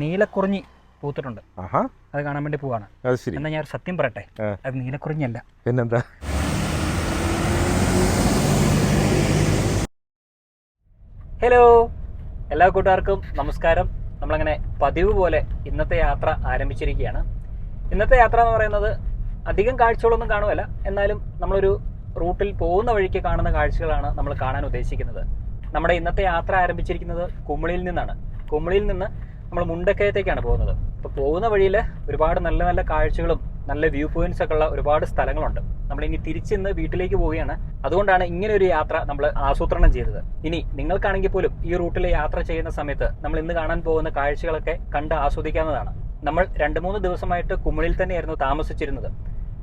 നീലക്കുറിഞ്ഞി പൂത്തിട്ടുണ്ട്. അത് കാണാൻ വേണ്ടി പോവാണ്. എന്നാ ഞാൻ സത്യം പറയട്ടെ? അത് നീലക്കുറിഞ്ഞല്ല പിന്നെന്താ? ഹലോ. എല്ലാ കൂട്ടുകാർക്കും നമസ്കാരം. നമ്മളങ്ങനെ പതിവ് പോലെ ഇന്നത്തെ യാത്ര ആരംഭിച്ചിരിക്കുകയാണ്. ഇന്നത്തെ യാത്ര എന്ന് പറയുന്നത് അധികം കാഴ്ചകളൊന്നും കാണുമല്ല എന്നാലും നമ്മളൊരു റൂട്ടിൽ പോകുന്ന വഴിക്ക് കാണുന്ന കാഴ്ചകളാണ് നമ്മൾ കാണാൻ ഉദ്ദേശിക്കുന്നത്. നമ്മുടെ ഇന്നത്തെ യാത്ര ആരംഭിച്ചിരിക്കുന്നത് കുമിളിയിൽ നിന്നാണ്. കുമിളിയിൽ നിന്ന് നമ്മൾ മുണ്ടക്കയത്തേക്കാണ് പോകുന്നത്. അപ്പോൾ പോകുന്ന വഴിയിൽ ഒരുപാട് നല്ല നല്ല കാഴ്ചകളും നല്ല വ്യൂ പോയിന്റ്സ് ഒക്കെ ഉള്ള ഒരുപാട് സ്ഥലങ്ങളുണ്ട്. നമ്മൾ ഇനി തിരിച്ചിന്ന് വീട്ടിലേക്ക് പോവുകയാണ്. അതുകൊണ്ടാണ് ഇങ്ങനെ ഒരു യാത്ര നമ്മൾ ആസൂത്രണം ചെയ്തത്. ഇനി നിങ്ങൾക്കാണെങ്കിൽ പോലും ഈ റൂട്ടിൽ യാത്ര ചെയ്യുന്ന സമയത്ത് നമ്മൾ ഇന്ന് കാണാൻ പോകുന്ന കാഴ്ചകളൊക്കെ കണ്ട് ആസ്വദിക്കാവുന്നതാണ്. നമ്മൾ രണ്ട് മൂന്ന് ദിവസമായിട്ട് കുമിളിൽ തന്നെയായിരുന്നു താമസിച്ചിരുന്നത്.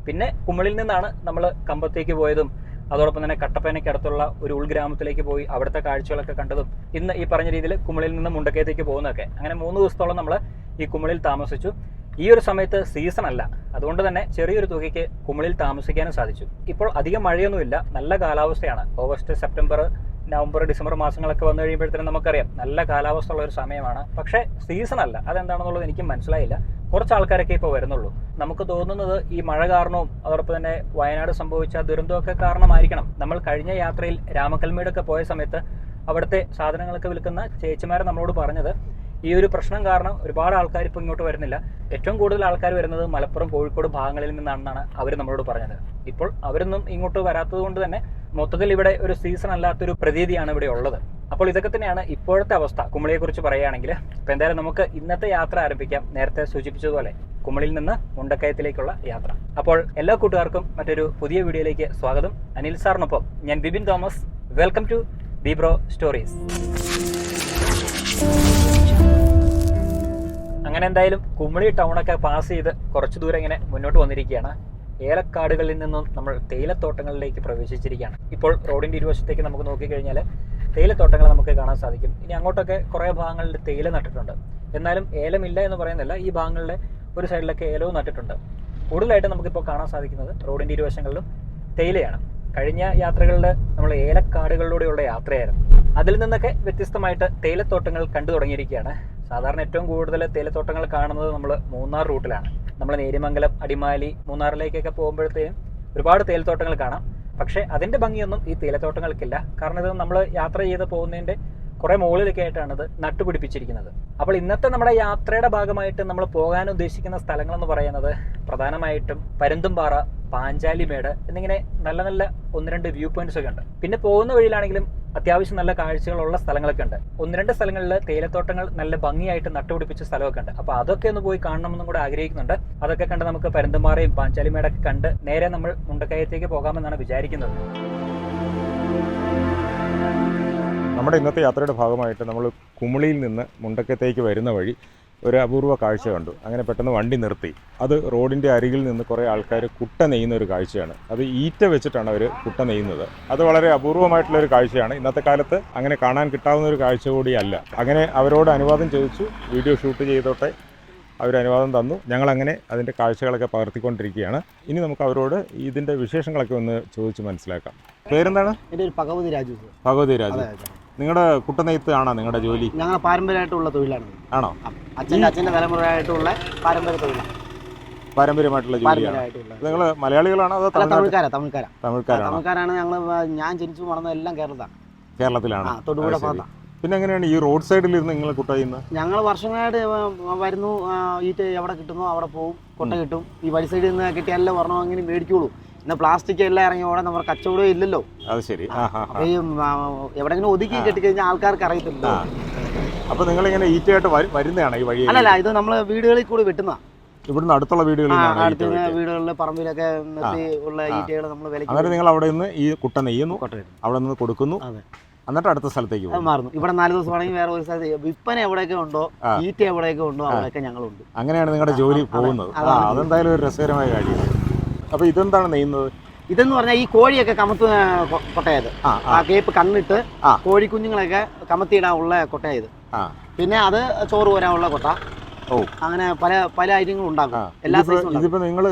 പിന്നെ കുമിളിൽ നിന്നാണ് നമ്മൾ കമ്പത്തേക്ക് പോയതും അതോടൊപ്പം തന്നെ കട്ടപ്പനയ്ക്ക് അടുത്തുള്ള ഒരു ഉൾഗ്രാമത്തിലേക്ക് പോയി അവിടുത്തെ കാഴ്ചകളൊക്കെ കണ്ടതും ഇന്ന് ഈ പറഞ്ഞ രീതിയിൽ കുമിളിൽ നിന്ന് മുണ്ടക്കയത്തേക്ക് പോകുന്നതൊക്കെ. അങ്ങനെ മൂന്ന് ദിവസത്തോളം നമ്മൾ ഈ കുമിളിൽ താമസിച്ചു. ഈ ഒരു സമയത്ത് സീസൺ അല്ല. അതുകൊണ്ട് തന്നെ ചെറിയൊരു തുകയ്ക്ക് കുമിളിൽ താമസിക്കാനും സാധിച്ചു. ഇപ്പോൾ അധികം മഴയൊന്നുമില്ല. നല്ല കാലാവസ്ഥയാണ്. ഓഗസ്റ്റ് സെപ്റ്റംബർ നവംബർ ഡിസംബർ മാസങ്ങളൊക്കെ വന്നു കഴിയുമ്പോഴത്തേനും നമുക്കറിയാം നല്ല കാലാവസ്ഥ ഉള്ള ഒരു സമയമാണ്. പക്ഷേ സീസൺ അല്ല. അതെന്താണെന്നുള്ളത് എനിക്ക് മനസ്സിലായില്ല. കുറച്ച് ആൾക്കാരൊക്കെ ഇപ്പോൾ വരുന്നുള്ളൂ. നമുക്ക് തോന്നുന്നത് ഈ മഴ കാരണവും അതോടൊപ്പം തന്നെ വയനാട് സംഭവിച്ച ദുരന്തമൊക്കെ കാരണമായിരിക്കണം. നമ്മൾ കഴിഞ്ഞ യാത്രയിൽ രാമക്കൽമേടൊക്കെ പോയ സമയത്ത് അവിടുത്തെ സാധനങ്ങളൊക്കെ വിൽക്കുന്ന ചേച്ചിമാരെ നമ്മളോട് പറഞ്ഞത് ഈ ഒരു പ്രശ്നം കാരണം ഒരുപാട് ആൾക്കാർ ഇപ്പോൾ ഇങ്ങോട്ട് വരുന്നില്ല. ഏറ്റവും കൂടുതൽ ആൾക്കാർ വരുന്നത് മലപ്പുറം കോഴിക്കോട് ഭാഗങ്ങളിൽ നിന്നാണെന്നാണ് അവർ നമ്മളോട് പറഞ്ഞത്. ഇപ്പോൾ അവരൊന്നും ഇങ്ങോട്ട് വരാത്തത് കൊണ്ട് തന്നെ മൊത്തത്തിൽ ഇവിടെ ഒരു സീസൺ അല്ലാത്തൊരു പ്രതീതിയാണ് ഇവിടെ ഉള്ളത്. അപ്പോൾ ഇതൊക്കെ തന്നെയാണ് ഇപ്പോഴത്തെ അവസ്ഥ. കുമളിയെക്കുറിച്ച് പറയുകയാണെങ്കിൽ അപ്പോൾ എന്തായാലും നമുക്ക് ഇന്നത്തെ യാത്ര ആരംഭിക്കാം. നേരത്തെ സൂചിപ്പിച്ചതുപോലെ കുമളിയിൽ നിന്ന് മുണ്ടക്കയത്തിലേക്കുള്ള യാത്ര. അപ്പോൾ എല്ലാ കൂട്ടുകാർക്കും മറ്റൊരു പുതിയ വീഡിയോയിലേക്ക് സ്വാഗതം. അനിൽ സാറിനൊപ്പം ഞാൻ Bibin Thomas. Welcome to Bibro stories. അങ്ങനെ എന്തായാലും കുമളി ടൗണൊക്കെ പാസ് ചെയ്ത് കുറച്ച് ദൂരം ഇങ്ങനെ മുന്നോട്ട് വന്നിരിക്കുകയാണ്. ഏലക്കാടുകളിൽ നിന്നും നമ്മൾ തേയിലത്തോട്ടങ്ങളിലേക്ക് പ്രവേശിച്ചിരിക്കുകയാണ്. ഇപ്പോൾ റോഡിന്റെ ഇരുവശത്തേക്ക് നമുക്ക് നോക്കിക്കഴിഞ്ഞാൽ തേയിലത്തോട്ടങ്ങൾ നമുക്ക് കാണാൻ സാധിക്കും. ഇനി അങ്ങോട്ടൊക്കെ കുറേ ഭാഗങ്ങളിൽ തേയില നട്ടിട്ടുണ്ട്. എന്നാലും ഏലമില്ല എന്ന് പറയുന്നില്ല ഈ ഭാഗങ്ങളിലെ ഒരു സൈഡിലൊക്കെ ഏലവും നട്ടിട്ടുണ്ട്. കൂടുതലായിട്ട് നമുക്കിപ്പോൾ കാണാൻ സാധിക്കുന്നത് റോഡിന്റെ ഇരുവശങ്ങളിലും തേയിലയാണ്. കഴിഞ്ഞ യാത്രകളിൽ നമ്മൾ ഏലക്കാടുകളിലൂടെയുള്ള യാത്രയായിരുന്നു. അതിൽ നിന്നൊക്കെ വ്യത്യസ്തമായിട്ട് തേയിലത്തോട്ടങ്ങൾ കണ്ടു തുടങ്ങിയിരിക്കുകയാണ്. സാധാരണ ഏറ്റവും കൂടുതൽ തേയിലത്തോട്ടങ്ങൾ കാണുന്നത് നമ്മൾ മൂന്നാർ റൂട്ടിലാണ്. നമ്മൾ നേരിമംഗലം അടിമാലി മൂന്നാറിലേക്കൊക്കെ പോകുമ്പോഴത്തേക്കും ഒരുപാട് തേയിലത്തോട്ടങ്ങൾ കാണാം. പക്ഷേ അതിന്റെ ഭംഗിയൊന്നും ഈ തേയിലത്തോട്ടങ്ങൾക്കില്ല. കാരണം ഇത് നമ്മൾ യാത്ര ചെയ്ത് പോകുന്നതിന്റെ കുറേ മുകളിലൊക്കെ ആയിട്ടാണ് ഇത് നട്ടുപിടിപ്പിച്ചിരിക്കുന്നത്. അപ്പോൾ ഇന്നത്തെ നമ്മുടെ യാത്രയുടെ ഭാഗമായിട്ട് നമ്മൾ പോകാൻ ഉദ്ദേശിക്കുന്ന സ്ഥലങ്ങൾ എന്ന് പറയുന്നത് പ്രധാനമായിട്ടും പരുന്തുംപാറ പാഞ്ചാലിമേട് എന്നിങ്ങനെ നല്ല നല്ല ഒന്ന് രണ്ട് വ്യൂ പോയിന്റ്സ് ഒക്കെ ഉണ്ട്. പിന്നെ പോകുന്ന വഴിയിലാണെങ്കിലും അത്യാവശ്യം നല്ല കാഴ്ചകളുള്ള സ്ഥലങ്ങളൊക്കെ ഉണ്ട്. ഒന്ന് രണ്ട് സ്ഥലങ്ങളിൽ തേയിലത്തോട്ടങ്ങൾ നല്ല ഭംഗിയായിട്ട് നട്ടുപിടിപ്പിച്ച സ്ഥലമൊക്കെ ഉണ്ട്. അപ്പോൾ അതൊക്കെ ഒന്ന് പോയി കാണണമെന്നും കൂടെ ആഗ്രഹിക്കുന്നുണ്ട്. അതൊക്കെ കണ്ട് നമുക്ക് പരുന്തുംപാറയും പാഞ്ചാലിമേടൊക്കെ കണ്ട് നേരെ നമ്മൾ മുണ്ടക്കയത്തേക്ക് പോകാമെന്നാണ് വിചാരിക്കുന്നത്. നമ്മുടെ ഇന്നത്തെ യാത്രയുടെ ഭാഗമായിട്ട് നമ്മൾ കുമിളിയിൽ നിന്ന് മുണ്ടക്കത്തേക്ക് വരുന്ന വഴി ഒരു അപൂർവ കാഴ്ച കണ്ടു. അങ്ങനെ പെട്ടെന്ന് വണ്ടി നിർത്തി. അത് റോഡിന്റെ അരികിൽ നിന്ന് കുറേ ആൾക്കാർ കുട്ട നെയ്യുന്ന ഒരു കാഴ്ചയാണ്. അത് ഈറ്റ വെച്ചിട്ടാണ് അവർ കുട്ട നെയ്യുന്നത്. അത് വളരെ അപൂർവമായിട്ടുള്ള ഒരു കാഴ്ചയാണ്. ഇന്നത്തെ കാലത്ത് അങ്ങനെ കാണാൻ കിട്ടാവുന്ന ഒരു കാഴ്ച കൂടിയല്ല അങ്ങനെ അവരോട് അനുവാദം ചോദിച്ചു. വീഡിയോ ഷൂട്ട് ചെയ്തോട്ടെ. അവർ അനുവാദം തന്നു. ഞങ്ങളങ്ങനെ അതിന്റെ കാഴ്ചകളൊക്കെ പകർത്തിക്കൊണ്ടിരിക്കുകയാണ്. ഇനി നമുക്ക് അവരോട് ഇതിന്റെ വിശേഷങ്ങളൊക്കെ ഒന്ന് ചോദിച്ച് മനസ്സിലാക്കാം. പേരെന്താണ്? എന്റെ ഒരു ഭഗവതി രാജു. ഭഗവതി രാജു. നിങ്ങളുടെ കുട്ടനെയ്ത്ത് ആണോ നിങ്ങളുടെ ജോലി? ഞങ്ങൾ പാരമ്പര്യമായിട്ടുള്ള തൊഴിലാണ്. ആണോ? അച്ഛന്റെ അച്ഛന്റെ തലമുറയായിട്ടുള്ള പാരമ്പര്യ തൊഴിലാണ്. പാരമ്പര്യമായിട്ടുള്ള ജോലിയാണ്? നിങ്ങൾ മലയാളികളാണോ അതോ തമിഴ്ക്കാരാ തമിഴ്ക്കാരാ. തമിഴ്ക്കാരാണോ? തമിഴ്ക്കാരാണ് ഞങ്ങൾ ഞാൻ ജനിച്ചു വളർന്നത് എല്ലാം കേരളത്തിലാണ്. ആ തൊടുപുഴ ഭാഗത്താണ്. പിന്നെ എങ്ങനെയാണ് ഈ റോഡ് സൈഡിൽ ഇരുന്ന് നിങ്ങൾ കുട്ട ചെയ്യുന്നത്? ഞങ്ങൾ വർഷങ്ങളായിട്ട് വരുന്നു ഈ ഈറ്റ് എവിടെ കിട്ടുന്നു അവിടെ പോകും കൊട്ട കിട്ടും. ഈ വഴി സൈഡിൽ നിന്ന് കിട്ടിയാലും വരണമെങ്കിലും അങ്ങനെ മേടിക്കുള്ളൂ. ഇന്ന് പ്ലാസ്റ്റിക് എല്ലാം ഇറങ്ങി ഓടെ നമ്മുടെ കച്ചവടം ഇല്ലല്ലോ. അത് ശരി. അപ്പൊ ഈ എവിടെങ്കിലും ഒതുക്കി കെട്ടിക്കഴിഞ്ഞാൽ ആൾക്കാർക്ക് അറിയത്തില്ല അപ്പൊ അപ്പൊ നിങ്ങളിങ്ങനെ ഈറ്റയായിട്ട് വരു- വരുന്നതാണ് ഈ വഴി? അല്ലല്ല ഇത് നമ്മൾ വീടുകളിൽ കൂടി വെട്ടുന്ന ഇവിടുന്ന് അടുത്തുള്ള വീടുകളിൽ അടുത്തുള്ള വീടുകളിലെ പറമ്പിലൊക്കെ നിർത്തി ഉള്ള. ഈറ്റകൾ നമ്മൾ വിലക്ക് അന്നേരം നിങ്ങൾ അവിടെ നിന്ന് ഈ കുട്ട നെയ്യുന്നു അവിടെ നിന്ന് കൊടുക്കുന്നു. എന്നിട്ട് അടുത്ത സ്ഥലത്തേക്ക് പോകും മാറുന്നു. ഇവിടെ നാല് ദിവസം ദിവസമാണെങ്കിൽ വേറെ ഒരു സ്ഥലത്ത് വിൽപ്പന എവിടെയൊക്കെ ഉണ്ടോ. ഈറ്റ എവിടെയൊക്കെ ഉണ്ടോ അവിടെയൊക്കെ ഞങ്ങളുണ്ട്. അങ്ങനെയാണ് നിങ്ങളുടെ ജോലി പോകുന്നത്. അതെന്തായാലും ഒരു രസകരമായ കാര്യമാണ്. അപ്പൊ ഇതെന്താണ് നെയ്യുന്നത്? ഇതെന്ന് പറഞ്ഞാൽ ഈ കോഴിയൊക്കെ കമത്ത് കൊട്ടയത്. ആ കേപ്പ് കണ്ണിട്ട് ആ. കോഴി കുഞ്ഞുങ്ങളൊക്കെ കമത്തിയിടാനുള്ള കൊട്ടയത്. ആ. പിന്നെ അത് ചോറ് പോരാനുള്ള കൊട്ട. അങ്ങനെ പല പല ഐറ്റങ്ങളും ഉണ്ടാക്കും. എല്ലാ ഇതിപ്പോ സൈസും. ഇതിപ്പോ നിങ്ങൾ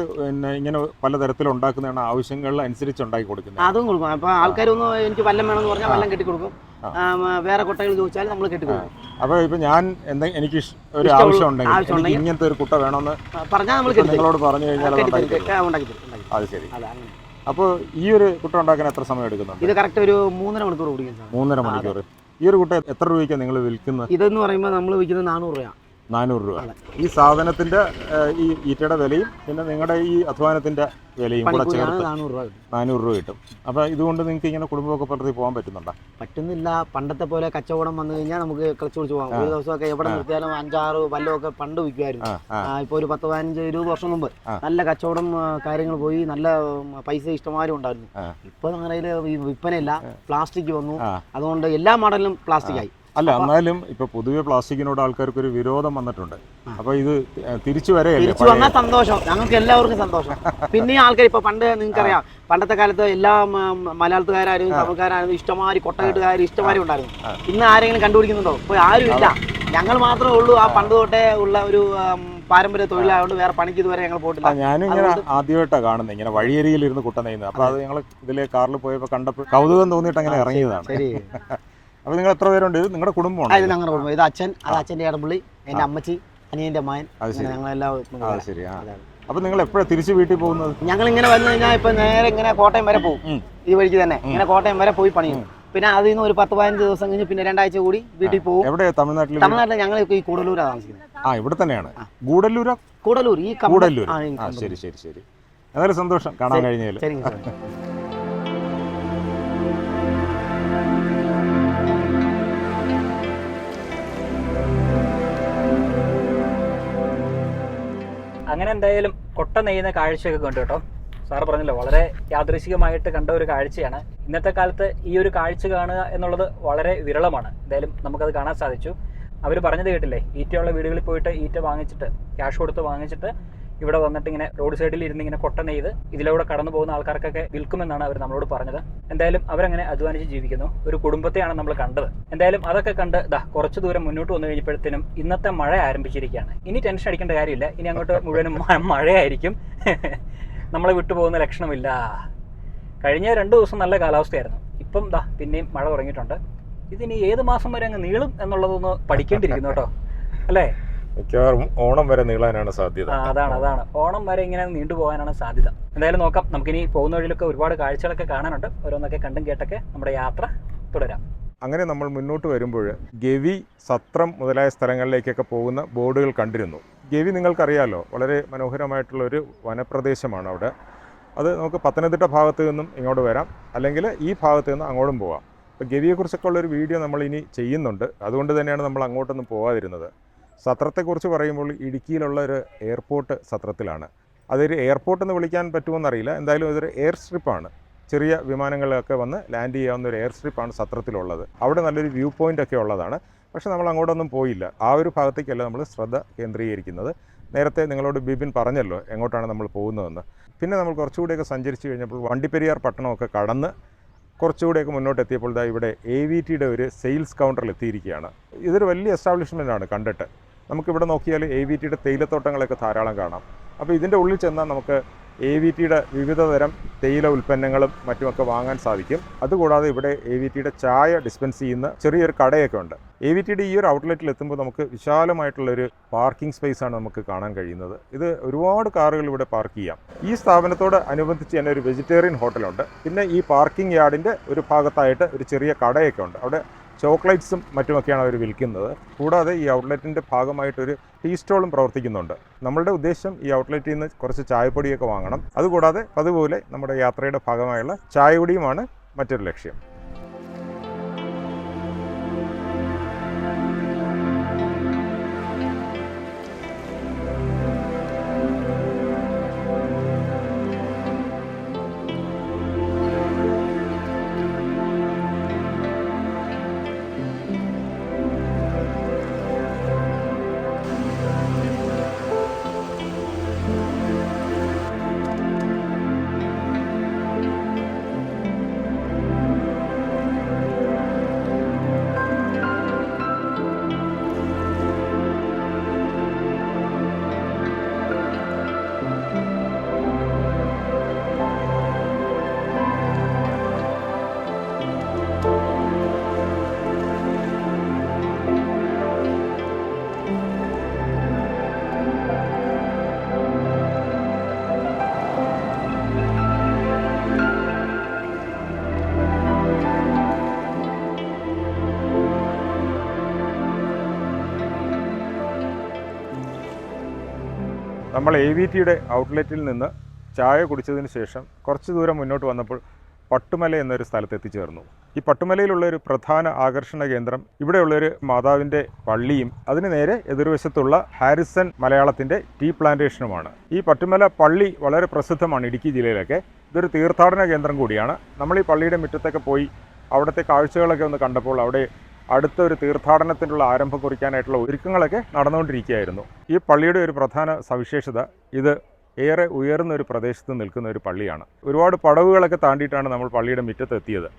ഇങ്ങനെ പലതരത്തിൽ ഉണ്ടാക്കുന്നതാണ് ആവശ്യങ്ങൾ അനുസരിച്ച് ഉണ്ടാക്കി കൊടുക്കുന്നത്. അതും കൊടുക്കും. അപ്പൊ ആൾക്കാരൊന്ന് എനിക്ക് വല്ലം വേണമെന്ന് പറഞ്ഞാൽ വല്ലം കെട്ടി കൊടുക്കും. വേറെ കുട്ടകൾ ചോദിച്ചാൽ നമ്മൾ കെട്ടിക്കൊടുക്കും അപ്പൊ ഇപ്പൊ ഞാൻ എന്താ എനിക്ക് ഒരു ആവശ്യം ഉണ്ടെങ്കിൽ എനിക്ക് ഇങ്ങനത്തെ ഒരു കുട്ട വേണമെന്ന് പറഞ്ഞാൽ നമ്മൾ നിങ്ങളോട് പറഞ്ഞു കഴിഞ്ഞാൽ അത് ശരി. അപ്പോൾ ഈ ഒരു കുട്ട ഉണ്ടാക്കാൻ എത്ര സമയം എടുക്കുന്നുണ്ട്? ഇത് കറക്റ്റ് ഒരു മൂന്നര മണിക്കൂർ ഓടിക്കും സാർ. മൂന്നര മണിക്കൂർ ഈ ഒരു കുട്ട എത്ര രൂപയ്ക്കാണ് നിങ്ങൾ വിൽക്കുന്നത്? ഇതെന്ന് പറയുമ്പോൾ നമ്മൾ വിൽക്കുന്നത് നാനൂറ് രൂപയാണ്. നാനൂറ് രൂപ. ഈ സാധനത്തിന്റെ ഈ ഈറ്റയുടെ വിലയും പിന്നെ നിങ്ങളുടെ ഈ അധ്വാനത്തിന്റെ വിലയും കൂടെ ചേർത്ത് നാനൂറ് രൂപ കിട്ടും. അപ്പൊ ഇതുകൊണ്ട് നിങ്ങൾക്ക് ഇങ്ങനെ കുടുംബമൊക്കെ പുലർത്തി പോകാൻ പറ്റുന്നുണ്ടോ? പറ്റുന്നില്ല. പണ്ടത്തെ പോലെ കച്ചവടം വന്നു കഴിഞ്ഞാൽ നമുക്ക് കളിച്ചു പിടിച്ച് പോകാം. ഒരു ദിവസമൊക്കെ എവിടെ. നിർത്തിയാലും അഞ്ചാറ് വല്ലതൊക്കെ പണ്ട് വിൽക്കുമായിരുന്നു. ഇപ്പൊ ഒരു പത്ത് പതിനഞ്ച് ഇരുപത് വർഷം മുമ്പ് നല്ല കച്ചവടം കാര്യങ്ങൾ പോയി. നല്ല പൈസ ഇഷ്ടമാരും ഉണ്ടായിരുന്നു. ഇപ്പൊ നമ്മുടെ ഈ വിൽപ്പനയില്ല. പ്ലാസ്റ്റിക് വന്നു. അതുകൊണ്ട് എല്ലാ മോഡലിലും പ്ലാസ്റ്റിക് ആയി. അല്ല എന്നാലും ഇപ്പൊ പൊതുവെ പ്ലാസ്റ്റിക്കിനോട് ആൾക്കാർക്ക് ഒരു വിരോധം വന്നിട്ടുണ്ട്. അപ്പൊ ഇത് തിരിച്ചു വരെയല്ലേ തിരിച്ചു വന്നാൽ സന്തോഷം. ഞങ്ങൾക്ക് എല്ലാവർക്കും സന്തോഷം. പിന്നെ ആൾക്കാർ ഇപ്പൊ പണ്ട് നിങ്ങൾക്കറിയാം പണ്ടത്തെ കാലത്ത് എല്ലാ മലയാളത്തുകാരും തമിഴ്ക്കാരും ഇഷ്ടമാരി കൊട്ടകെട്ടുകാരും ഇഷ്ടമാരി ഉണ്ടായിരുന്നു. ഇന്ന് ആരെങ്കിലും കണ്ടുപിടിക്കുന്നുണ്ടോ? ഇപ്പൊ ആരും ഇല്ല. ഞങ്ങൾ മാത്രമേ ഉള്ളൂ ആ പണ്ട് തൊട്ടേ ഉള്ള ഒരു പാരമ്പര്യ തൊഴിലായതുകൊണ്ട് വേറെ പണിക്ക് ഇതുവരെ ഞങ്ങൾ പോയിട്ടില്ല. ഞാനും ഇങ്ങനെ ആദ്യമായിട്ടാണ് കാണുന്നത്. ഇങ്ങനെ വഴിയരിയിൽ ഇരുന്ന് കുട്ട നെയ്യുന്നത്. അപ്പൊ അത്. ഞങ്ങൾ ഇതിലെ കാറിൽ പോയപ്പോൾ കണ്ടപ്പോൾ കൗതുകം തോന്നിയിട്ട് അങ്ങനെ ഇറങ്ങിയതാണ്. ശരി അപ്പൊ നിങ്ങൾ എത്ര പേരുണ്ട്? ഇത് നിങ്ങളുടെ ആ, ഇത്? കുടുംബമാണ് ഞങ്ങളുടെ കുടുംബം. ഇത് അച്ഛൻ അത് അച്ഛന്റെ ഇടപുള്ളി എന്റെ അമ്മച്ചി അനിയന്റെ മകൻ ശരി. ഞങ്ങളെല്ലാം ശരി ആ. അപ്പൊ നിങ്ങൾ എപ്പോഴാണ് തിരിച്ച് വീട്ടിൽ പോകുന്നത്? ഞങ്ങൾ ഇങ്ങനെ വന്നു കഴിഞ്ഞാൽ ഇപ്പൊ നേരെ ഇങ്ങനെ കോട്ടയം വരെ പോകും. ഈ വഴിക്ക് തന്നെ. ഇങ്ങനെ കോട്ടയം വരെ പോയി പണിയും. പിന്നെ അതിൽ നിന്ന് ഒരു പത്ത് പതിനഞ്ച് ദിവസം കഴിഞ്ഞ് പിന്നെ രണ്ടാഴ്ച കൂടി വീട്ടിൽ പോകും. എവിടെ തമിഴ്നാട്ടിൽ തമിഴ്നാട്ടിൽ ഞങ്ങൾ ഈ കൂടലൂരാണ് താമസിക്കുന്നത്. ആ ഇവിടെ തന്നെയാണ്. ഗൂഡല്ലൂരോ? കൂടലൂർ ഈ കൂടലൂർ. ശരി ശരി ശരി. എന്നാലും സന്തോഷം. കാണാൻ കഴിഞ്ഞതിൽ അങ്ങനെ എന്തായാലും കൊട്ട നെയ്യുന്ന കാഴ്ചയൊക്കെ കണ്ടു കേട്ടോ. സാറ് പറഞ്ഞല്ലോ വളരെ യാദൃശികമായിട്ട് കണ്ട ഒരു കാഴ്ചയാണ്. ഇന്നത്തെ കാലത്ത് ഈ ഒരു കാഴ്ച കാണുക എന്നുള്ളത് വളരെ വിരളമാണ്. എന്തായാലും നമുക്കത് കാണാൻ സാധിച്ചു. അവർ പറഞ്ഞത് കേട്ടില്ലേ ഈറ്റയുള്ള വീടുകളിൽ പോയിട്ട് ഈറ്റ വാങ്ങിച്ചിട്ട് ക്യാഷ് കൊടുത്ത് വാങ്ങിച്ചിട്ട് ഇവിടെ വന്നിട്ട് ഇങ്ങനെ റോഡ് സൈഡിൽ ഇരുന്ന് ഇങ്ങനെ കൊട്ട നെയ്ത് ഇതിലൂടെ കടന്നു പോകുന്ന ആൾക്കാർക്കൊക്കെ വിൽക്കുമെന്നാണ് അവർ നമ്മളോട് പറഞ്ഞത്. എന്തായാലും അവരങ്ങനെ അധ്വാനിച്ച് ജീവിക്കുന്നു. ഒരു കുടുംബത്തെയാണ് നമ്മൾ കണ്ടത്. എന്തായാലും അതൊക്കെ കണ്ട് ദാ കുറച്ച് ദൂരം മുന്നോട്ട് വന്നു കഴിഞ്ഞപ്പോഴത്തേനും ഇന്നത്തെ മഴ ആരംഭിച്ചിരിക്കുകയാണ്. ഇനി ടെൻഷൻ അടിക്കേണ്ട കാര്യമില്ല. ഇനി അങ്ങോട്ട് മുഴുവനും മഴയായിരിക്കും. നമ്മളെ വിട്ടുപോകുന്ന ലക്ഷണമില്ല. കഴിഞ്ഞ രണ്ട് ദിവസം നല്ല കാലാവസ്ഥയായിരുന്നു. ഇപ്പം ദാ പിന്നെയും മഴ തുടങ്ങിയിട്ടുണ്ട്. ഇതിനി ഏത് മാസം വരെ അങ്ങ് നീളും എന്നുള്ളതൊന്ന് പഠിക്കേണ്ടിയിരിക്കുന്നു കേട്ടോ. അല്ലേ? മിക്കവാറും ഓണം വരെ നീളാനാണ് സാധ്യത. അതാണ് അതാണ്. ഓണം വരെ ഇങ്ങനെ നീണ്ടു പോകാനാണ് സാധ്യത. എന്തായാലും നോക്കാം. നമുക്കിനി പോകുന്ന വഴിയിലൊക്കെ ഒരുപാട് കാഴ്ചകളൊക്കെ കാണാനുണ്ട്. ഓരോന്നൊക്കെ കണ്ടും കേട്ടൊക്കെ നമ്മുടെ യാത്ര തുടരാം. അങ്ങനെ നമ്മൾ മുന്നോട്ട് വരുമ്പോൾ ഗവി സത്രം മുതലായ സ്ഥലങ്ങളിലേക്കൊക്കെ പോകുന്ന ബോർഡുകൾ കണ്ടിരുന്നു. ഗവി നിങ്ങൾക്കറിയാലോ വളരെ മനോഹരമായിട്ടുള്ള ഒരു വനപ്രദേശമാണ് അവിടെ. അത് നമുക്ക് പത്തനംതിട്ട ഭാഗത്ത് നിന്നും ഇങ്ങോട്ട് വരാം. അല്ലെങ്കിൽ ഈ ഭാഗത്ത് നിന്ന് അങ്ങോട്ടും പോവാം. അപ്പോൾ ഗവിയെക്കുറിച്ചൊക്കെ ഉള്ളൊരു വീഡിയോ നമ്മൾ ഇനി ചെയ്യുന്നുണ്ട്. അതുകൊണ്ട് തന്നെയാണ് നമ്മൾ അങ്ങോട്ടൊന്നും പോകാതിരുന്നത് സത്രത്തെക്കുറിച്ച് പറയുമ്പോൾ ഇടുക്കിയിലുള്ള ഒരു എയർപോർട്ട് സത്രത്തിലാണ്. അതൊരു എയർപോർട്ട് എന്ന് വിളിക്കാൻ പറ്റുമെന്നറിയില്ല. എന്തായാലും ഇതൊരു എയർ സ്ട്രിപ്പാണ്. ചെറിയ വിമാനങ്ങളൊക്കെ വന്ന് ലാൻഡ് ചെയ്യാവുന്ന ഒരു എയർ സ്ട്രിപ്പാണ് സത്രത്തിലുള്ളത്. അവിടെ നല്ലൊരു വ്യൂ പോയിന്റ് ഒക്കെ ഉള്ളതാണ്. പക്ഷേ നമ്മൾ അങ്ങോട്ടൊന്നും പോയില്ല. ആ ഒരു ഭാഗത്തേക്കല്ല നമ്മൾ ശ്രദ്ധ കേന്ദ്രീകരിക്കുന്നത്. നേരത്തെ നിങ്ങളോട് ബിബിൻ പറഞ്ഞല്ലോ എങ്ങോട്ടാണ് നമ്മൾ പോകുന്നതെന്ന്. പിന്നെ നമ്മൾ കുറച്ചുകൂടിയൊക്കെ സഞ്ചരിച്ച് കഴിഞ്ഞപ്പോൾ വണ്ടിപ്പെരിയാർ പട്ടണമൊക്കെ കടന്ന് കുറച്ചുകൂടിയൊക്കെ മുന്നോട്ട് എത്തിയപ്പോൾ ഇതാ ഇവിടെ എ വി ടിയുടെ ഒരു സെയിൽസ് കൗണ്ടറിൽ എത്തിയിരിക്കുകയാണ്. ഇതൊരു വലിയ എസ്റ്റാബ്ലിഷ്മെന്റ് ആണ് കണ്ടിട്ട്. നമുക്കിവിടെ നോക്കിയാൽ എ വി ടിയുടെ തേയിലത്തോട്ടങ്ങളൊക്കെ ധാരാളം കാണാം. അപ്പോൾ ഇതിന്റെ ഉള്ളിൽ ചെന്നാൽ നമുക്ക് എ വി ടിയുടെ വിവിധ തരം തേയില ഉൽപ്പന്നങ്ങളും മറ്റുമൊക്കെ വാങ്ങാൻ സാധിക്കും. അതുകൂടാതെ ഇവിടെ എ വി ടിയുടെ ചായ ഡിസ്പെൻസ് ചെയ്യുന്ന ചെറിയൊരു കടയൊക്കെ ഉണ്ട്. എ വി ടിയുടെ ഈ ഒരു ഔട്ട്ലെറ്റിൽ എത്തുമ്പോൾ നമുക്ക് വിശാലമായിട്ടുള്ളൊരു പാർക്കിംഗ് സ്പേസ് ആണ് നമുക്ക് കാണാൻ കഴിയുന്നത്. ഇത് ഒരുപാട് കാറുകൾ ഇവിടെ പാർക്ക് ചെയ്യാം. ഈ സ്ഥാപനത്തോട് അനുബന്ധിച്ച് തന്നെ ഒരു വെജിറ്റേറിയൻ ഹോട്ടലുണ്ട്. പിന്നെ ഈ പാർക്കിംഗ് യാർഡിന്റെ ഒരു ഭാഗത്തായിട്ട് ഒരു ചെറിയ കടയൊക്കെ ഉണ്ട്. അവിടെ ചോക്ലേറ്റ്സും മറ്റുമൊക്കെയാണ് അവർ വിൽക്കുന്നത്. കൂടാതെ ഈ ഔട്ട്ലെറ്റിന്റെ ഭാഗമായിട്ടൊരു ടീ സ്റ്റോളും പ്രവർത്തിക്കുന്നുണ്ട്. നമ്മളുടെ ഉദ്ദേശം ഈ ഔട്ട്ലെറ്റിൽ നിന്ന് കുറച്ച് ചായപ്പൊടിയൊക്കെ വാങ്ങണം. അതുകൂടാതെ അതുപോലെ നമ്മുടെ യാത്രയുടെ ഭാഗമായുള്ള ചായപൊടിയുമാണ് മറ്റൊരു ലക്ഷ്യം. നമ്മൾ എ വി ടിയുടെ ഔട്ട്ലെറ്റിൽ നിന്ന് ചായ കുടിച്ചതിന് ശേഷം കുറച്ച് ദൂരം മുന്നോട്ട് വന്നപ്പോൾ പട്ടുമല എന്നൊരു സ്ഥലത്ത് എത്തിച്ചേർന്നു. ഈ പട്ടുമലയിലുള്ള ഒരു പ്രധാന ആകർഷണ കേന്ദ്രം ഇവിടെയുള്ളൊരു മാതാവിന്റെ പള്ളിയും അതിന് നേരെ എതിർവശത്തുള്ള ഹാരിസൺ മലയാളത്തിന്റെ ടീ പ്ലാന്റേഷനുമാണ്. ഈ പട്ടുമല പള്ളി വളരെ പ്രസിദ്ധമാണ് ഇടുക്കി ജില്ലയിലൊക്കെ. ഇതൊരു തീർത്ഥാടന കേന്ദ്രം കൂടിയാണ്. നമ്മൾ ഈ പള്ളിയുടെ മുറ്റത്തൊക്കെ പോയി അവിടുത്തെ കാഴ്ചകളൊക്കെ ഒന്ന് കണ്ടപ്പോൾ അവിടെ അടുത്ത ഒരു തീർത്ഥാടനത്തിനുള്ള ആരംഭം കുറിക്കാനായിട്ടുള്ള ഒരുക്കങ്ങളൊക്കെ നടന്നുകൊണ്ടിരിക്കുകയായിരുന്നു. ഈ പള്ളിയുടെ ഒരു പ്രധാന സവിശേഷത ഇത് ഏറെ ഉയർന്ന ഒരു പ്രദേശത്ത് നിൽക്കുന്ന ഒരു പള്ളിയാണ്. ഒരുപാട് പടവുകളൊക്കെ താണ്ടിയിട്ടാണ് നമ്മൾ പള്ളിയുടെ മുറ്റത്ത് എത്തിയത്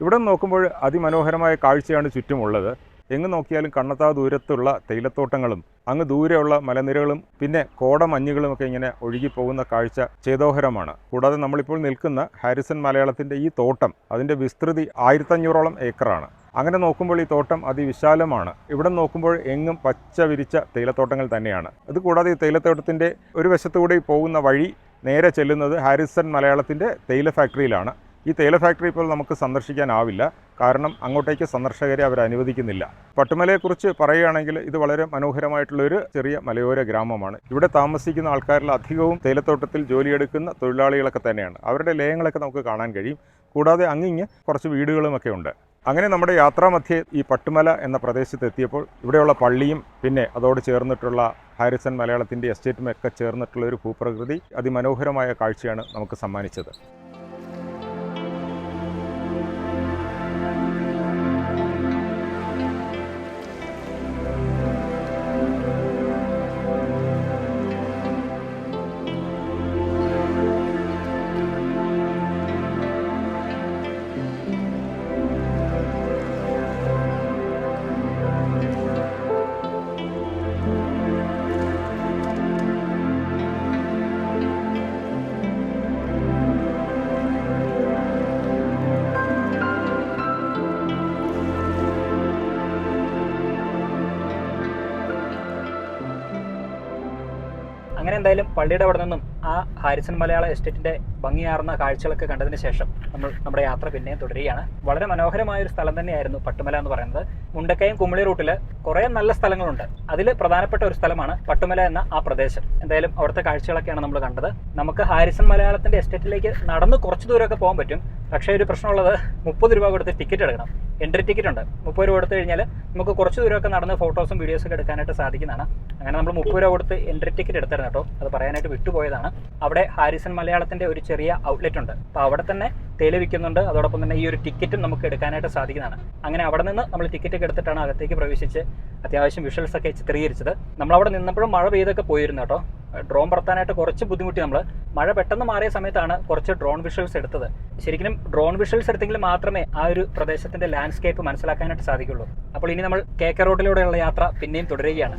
ഇവിടെ നോക്കുമ്പോൾ അതിമനോഹരമായ കാഴ്ചയാണ് ചുറ്റുമുള്ളത്. എങ്ങ് നോക്കിയാലും കണ്ണത്താ ദൂരത്തുള്ള തേയിലത്തോട്ടങ്ങളും അങ്ങ് ദൂരെയുള്ള മലനിരകളും പിന്നെ കോടമഞ്ഞുകളും ഒക്കെ ഇങ്ങനെ ഒഴുകിപ്പോകുന്ന കാഴ്ച ചേതോഹരമാണ്. കൂടാതെ നമ്മളിപ്പോൾ നിൽക്കുന്ന ഹാരിസൺ മലയാളത്തിന്റെ ഈ തോട്ടം അതിന്റെ വിസ്തൃതി ആയിരത്തഞ്ഞൂറോളം ഏക്കറാണ്. അങ്ങനെ നോക്കുമ്പോൾ ഈ തോട്ടം അതിവിശാലമാണ്. ഇവിടെ നോക്കുമ്പോൾ എങ്ങും പച്ച വിരിച്ച തേയിലത്തോട്ടങ്ങൾ തന്നെയാണ്. അതുകൂടാതെ കൂടാതെ ഈ തേയിലത്തോട്ടത്തിന്റെ ഒരു വശത്തുകൂടി പോകുന്ന വഴി നേരെ ചെല്ലുന്നത് ഹാരിസൺ മലയാളത്തിന്റെ തേയില ഫാക്ടറിയിലാണ്. ഈ തേയില ഫാക്ടറി ഇപ്പോൾ നമുക്ക് സന്ദർശിക്കാനാവില്ല. കാരണം അങ്ങോട്ടേക്ക് സന്ദർശകരെ അവർ അനുവദിക്കുന്നില്ല. പട്ടുമലയെക്കുറിച്ച് പറയുകയാണെങ്കിൽ ഇത് വളരെ മനോഹരമായിട്ടുള്ളൊരു ചെറിയ മലയോര ഗ്രാമമാണ്. ഇവിടെ താമസിക്കുന്ന ആൾക്കാരിൽ അധികവും തേയിലത്തോട്ടത്തിൽ ജോലിയെടുക്കുന്ന തൊഴിലാളികളൊക്കെ തന്നെയാണ്. അവരുടെ ലയങ്ങളൊക്കെ നമുക്ക് കാണാൻ കഴിയും. കൂടാതെ അങ്ങിങ്ങ് കുറച്ച് വീടുകളുമൊക്കെ ഉണ്ട്. അങ്ങനെ നമ്മുടെ യാത്രാമധ്യേ ഈ പട്ടുമല എന്ന പ്രദേശത്ത് എത്തിയപ്പോൾ ഇവിടെയുള്ള പള്ളിയും പിന്നെ അതോട് ചേർന്നിട്ടുള്ള ഹാരിസൺ മലയാളത്തിന്റെ എസ്റ്റേറ്റും ഒക്കെ ചേർന്നിട്ടുള്ള ഒരു ഭൂപ്രകൃതി അതിമനോഹരമായ കാഴ്ചയാണ് നമുക്ക് സമ്മാനിച്ചത്. പള്ളിയുടെ അവിടെ നിന്നും ആ ഹാരിസൺ മലയാള എസ്റ്റേറ്റിന്റെ ഭംഗിയാർന്ന കാഴ്ചകളൊക്കെ കണ്ടതിന് ശേഷം നമ്മൾ നമ്മുടെ യാത്ര പിന്നെയും തുടരുകയാണ്. വളരെ മനോഹരമായ ഒരു സ്ഥലം തന്നെയായിരുന്നു പട്ടുമല എന്ന് പറയുന്നത്. മുണ്ടക്കയം കുമിളി റൂട്ടിൽ കുറേ നല്ല സ്ഥലങ്ങളുണ്ട്. അതിൽ പ്രധാനപ്പെട്ട ഒരു സ്ഥലമാണ് പട്ടുമല എന്ന ആ പ്രദേശം. എന്തായാലും അവിടുത്തെ കാഴ്ചകളൊക്കെയാണ് നമ്മൾ കണ്ടത്. നമുക്ക് ഹാരിസൺ മലയാളത്തിന്റെ എസ്റ്റേറ്റിലേക്ക് നടന്ന് കുറച്ച് ദൂരമൊക്കെ പോകാൻ പറ്റും. പക്ഷേ ഒരു പ്രശ്നമുള്ളത് മുപ്പത് രൂപ കൊടുത്ത് ടിക്കറ്റ് എടുക്കണം. എൻട്രി ടിക്കറ്റ് ഉണ്ട് മുപ്പത് രൂപ കൊടുത്തു കഴിഞ്ഞാൽ നമുക്ക് കുറച്ച് ദൂരമൊക്കെ നടന്ന് ഫോട്ടോസും വീഡിയോസും ഒക്കെ എടുക്കാനായിട്ട് സാധിക്കുന്നതാണ്. അങ്ങനെ നമ്മൾ മുപ്പത് രൂപ കൊടുത്ത് എൻട്രി ടിക്കറ്റ് എടുത്തായിരുന്നു കേട്ടോ. അത് പറയാനായിട്ട് വിട്ടുപോയതാണ്. അവിടെ ഹാരിസൺ മലയാളത്തിന്റെ ഒരു ചെറിയ ഔട്ട്ലെറ്റ് ഉണ്ട്. അപ്പോൾ അവിടെ തന്നെ തേയില വിൽക്കുന്നുണ്ട് അതോടൊപ്പം തന്നെ ഈ ഒരു ടിക്കറ്റും നമുക്ക് എടുക്കാനായിട്ട് സാധിക്കുന്നതാണ്. അങ്ങനെ അവിടെ നിന്ന് നമ്മൾ ടിക്കറ്റ് എടുത്തിട്ടാണ് അകത്തേക്ക് പ്രവേശിച്ച് അത്യാവശ്യം വിഷ്വൽസ് ഒക്കെ ചിത്രീകരിച്ചത്. നമ്മൾ അവിടെ നിന്നപ്പോഴും മഴ പെയ്തൊക്കെ പോയിരുന്നു കേട്ടോ. ഡ്രോൺ പറത്താനായിട്ട് കുറച്ച് ബുദ്ധിമുട്ടി നമ്മൾ മഴ പെട്ടെന്ന് മാറിയ സമയത്താണ് കുറച്ച് ഡ്രോൺ വിഷ്വൽസ് എടുത്തത്. ശരിക്കും ഡ്രോൺ വിഷ്വൽസ് എടുത്തെങ്കിൽ മാത്രമേ ആ ഒരു പ്രദേശത്തിന്റെ ലാൻഡ്സ്കേപ്പ് മനസ്സിലാക്കാനായിട്ട് സാധിക്കുള്ളൂ. അപ്പോൾ ഇനി നമ്മൾ കെ കെ റോഡിലൂടെയുള്ള യാത്ര പിന്നെയും തുടരുകയാണ്.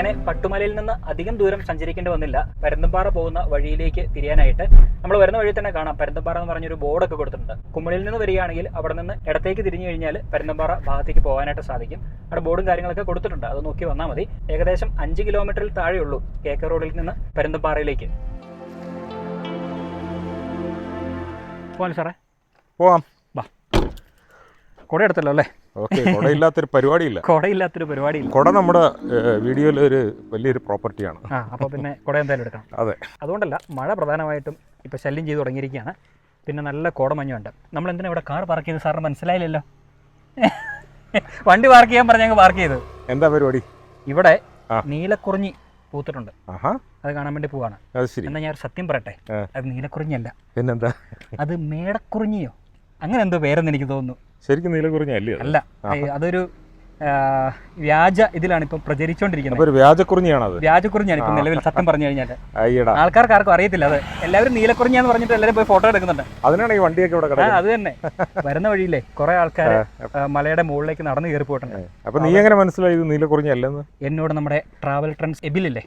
അങ്ങനെ പട്ടുമലയിൽ നിന്ന് അധികം ദൂരം സഞ്ചരിക്കേണ്ടി വന്നില്ല. പരുന്തുംപാറ പോകുന്ന വഴിയിലേക്ക് തിരിയാനായിട്ട്. നമ്മൾ വരുന്ന വഴി തന്നെ കാണാം. പരുന്തുംപാറ എന്ന് പറഞ്ഞൊരു ബോർഡൊക്കെ കൊടുത്തിട്ടുണ്ട്. കുമ്മളിൽ നിന്ന് വരികയാണെങ്കിൽ അവിടെ നിന്ന് ഇടത്തേക്ക് തിരിഞ്ഞു കഴിഞ്ഞാൽ പരുന്തുംപാറ ഭാഗത്തേക്ക് പോകാനായിട്ട് സാധിക്കും. അവിടെ ബോർഡും കാര്യങ്ങളൊക്കെ കൊടുത്തിട്ടുണ്ട്. അത് നോക്കി വന്നാൽ മതി. ഏകദേശം അഞ്ച് കിലോമീറ്ററിൽ താഴെയുള്ളൂ കെ കെ റോഡിൽ നിന്ന് പരുന്തുംപാറയിലേക്ക് പോകാൻ സാറേ. പോവാം. വാ. കുട എടുത്തല്ലോ അല്ലേ? ഓക്കെ കുടയില്ലാത്തൊരു പരിപാടിയില്ല. കുടയില്ലാത്തൊരു പരിപാടിയില്ല. കുട നമ്മുടെ വീഡിയോയിൽ ഒരു വലിയൊരു പ്രോപ്പർട്ടിയാണ്. ആ അപ്പോൾ പിന്നെ കുട എന്തായാലും എടുക്കണം. അതെ. അതുകൊണ്ടല്ല മഴ പ്രധാനമായിട്ടും ഇപ്പോൾ ശല്യം ചെയ്തു തുടങ്ങിയിരിക്കുകയാണ്. പിന്നെ നല്ല കോടമഞ്ഞുണ്ട് നമ്മൾ എന്തിനാ ഇവിടെ കാർ പാർക്ക് ചെയ്ത് സാറിന് മനസ്സിലായില്ലല്ലോ. വണ്ടി പാർക്ക് ചെയ്യാൻ പറഞ്ഞ പാർക്ക് ചെയ്ത്. എന്താ പരിപാടി? ഇവിടെ. നീലക്കുറിഞ്ഞി പൂത്തിട്ടുണ്ട്. അത് കാണാൻ വേണ്ടി പോവാണ്. എന്നാ ഞാൻ സത്യം പറയട്ടെ? അത് നീലക്കുറിഞ്ഞല്ല പിന്നെന്താ? അത് മേടക്കുറിഞ്ഞിയോ? അങ്ങനെ എന്തോ പേരെന്ന് എനിക്ക് തോന്നുന്നു. ശരിക്കും നീലക്കുറിഞ്ഞല്ലേ അല്ലേ അല്ല അതൊരു വ്യാജ ഇതിലാണ് ഇപ്പൊ പ്രചരിച്ചോണ്ടിരിക്കുന്നത്. വ്യാജക്കുറിഞ്ഞാണ് ഒരു അത് വ്യാജക്കുറിഞ്ഞാണ് ഇപ്പൊ നിലവിൽ സത്യം പറഞ്ഞു കഴിഞ്ഞാൽ ആൾക്കാർക്ക് ആർക്കും അറിയത്തില്ല അത്. എല്ലാവരും നീലക്കുറിഞ്ഞാന്ന് പറഞ്ഞിട്ട് എല്ലാവരും പോയി ഫോട്ടോ എടുക്കുന്നുണ്ട്. അതിനാണ് ഈ വണ്ടിയൊക്കെ ഇവിടെ അത് തന്നെ. വരുന്ന വഴിയില്ലേ കുറെ ആൾക്കാർ മലയുടെ മുകളിലേക്ക് നടന്നു കയറി പോയിട്ടുണ്ട്. അപ്പൊ നീ എങ്ങനെ മനസ്സിലായി ഇത് നീലക്കുറിഞ്ഞല്ലെന്ന് എന്നോട് നമ്മുടെ ട്രാവൽ ട്രെൻഡ്സ് എബിലില്ലേ?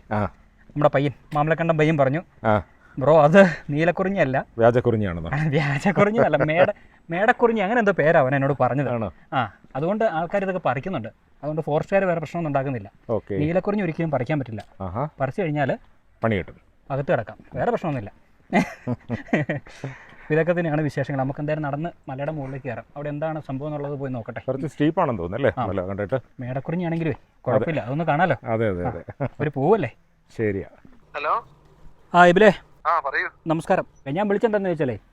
നമ്മുടെ പയ്യൻ മാമലക്കണ്ടം പയ്യൻ പറഞ്ഞു ബ്രോ അത് നീലക്കുറിഞ്ഞല്ല വ്യാജക്കുറിഞ്ഞാണ് വ്യാജക്കുറിഞ്ഞല്ല മേട മേടക്കുറിഞ്ഞി അങ്ങനെ എന്തോ പേരാ അവൻ എന്നോട് പറഞ്ഞത്. ആ അതുകൊണ്ട് ആൾക്കാർ ഇതൊക്കെ പറിക്കുന്നുണ്ട്. അതുകൊണ്ട് ഫോറസ്റ്റുകാർ വേറെ പ്രശ്നമൊന്നും ഉണ്ടാക്കുന്നില്ല. ഓക്കെ. നീലക്കുറിഞ്ഞി ഒരിക്കലും പറിക്കാൻ പറ്റില്ല. പറിച്ചു കഴിഞ്ഞാൽ പണി കിട്ടും. അകത്ത് കിടക്കാം. വേറെ പ്രശ്നമൊന്നുമില്ല. ഇതൊക്കെ തന്നെയാണ് വിശേഷങ്ങൾ. നമുക്ക് എന്തായാലും നടന്ന് മലയുടെ മുകളിലേക്ക് കയറാം. അവിടെ എന്താണ് സംഭവം എന്നുള്ളത് പോയി നോക്കട്ടെ. കുറച്ച് സ്റ്റീപ്പ് ആണെന്ന് തോന്നുന്നു കണ്ടിട്ട്? മേടക്കുറിഞ്ഞാണെങ്കിലേ കുഴപ്പമില്ല. അതൊന്ന് കാണാലോ? അതെ അതെ അതെ. ഒരു പൂവല്ലേ? ശരിയാ. ഹലോ? ആ ഇബിലേ. ആ പറയൂ. നമസ്കാരം. ഞാൻ വിളിച്ചെന്താന്ന് വെച്ചാലേ ആ.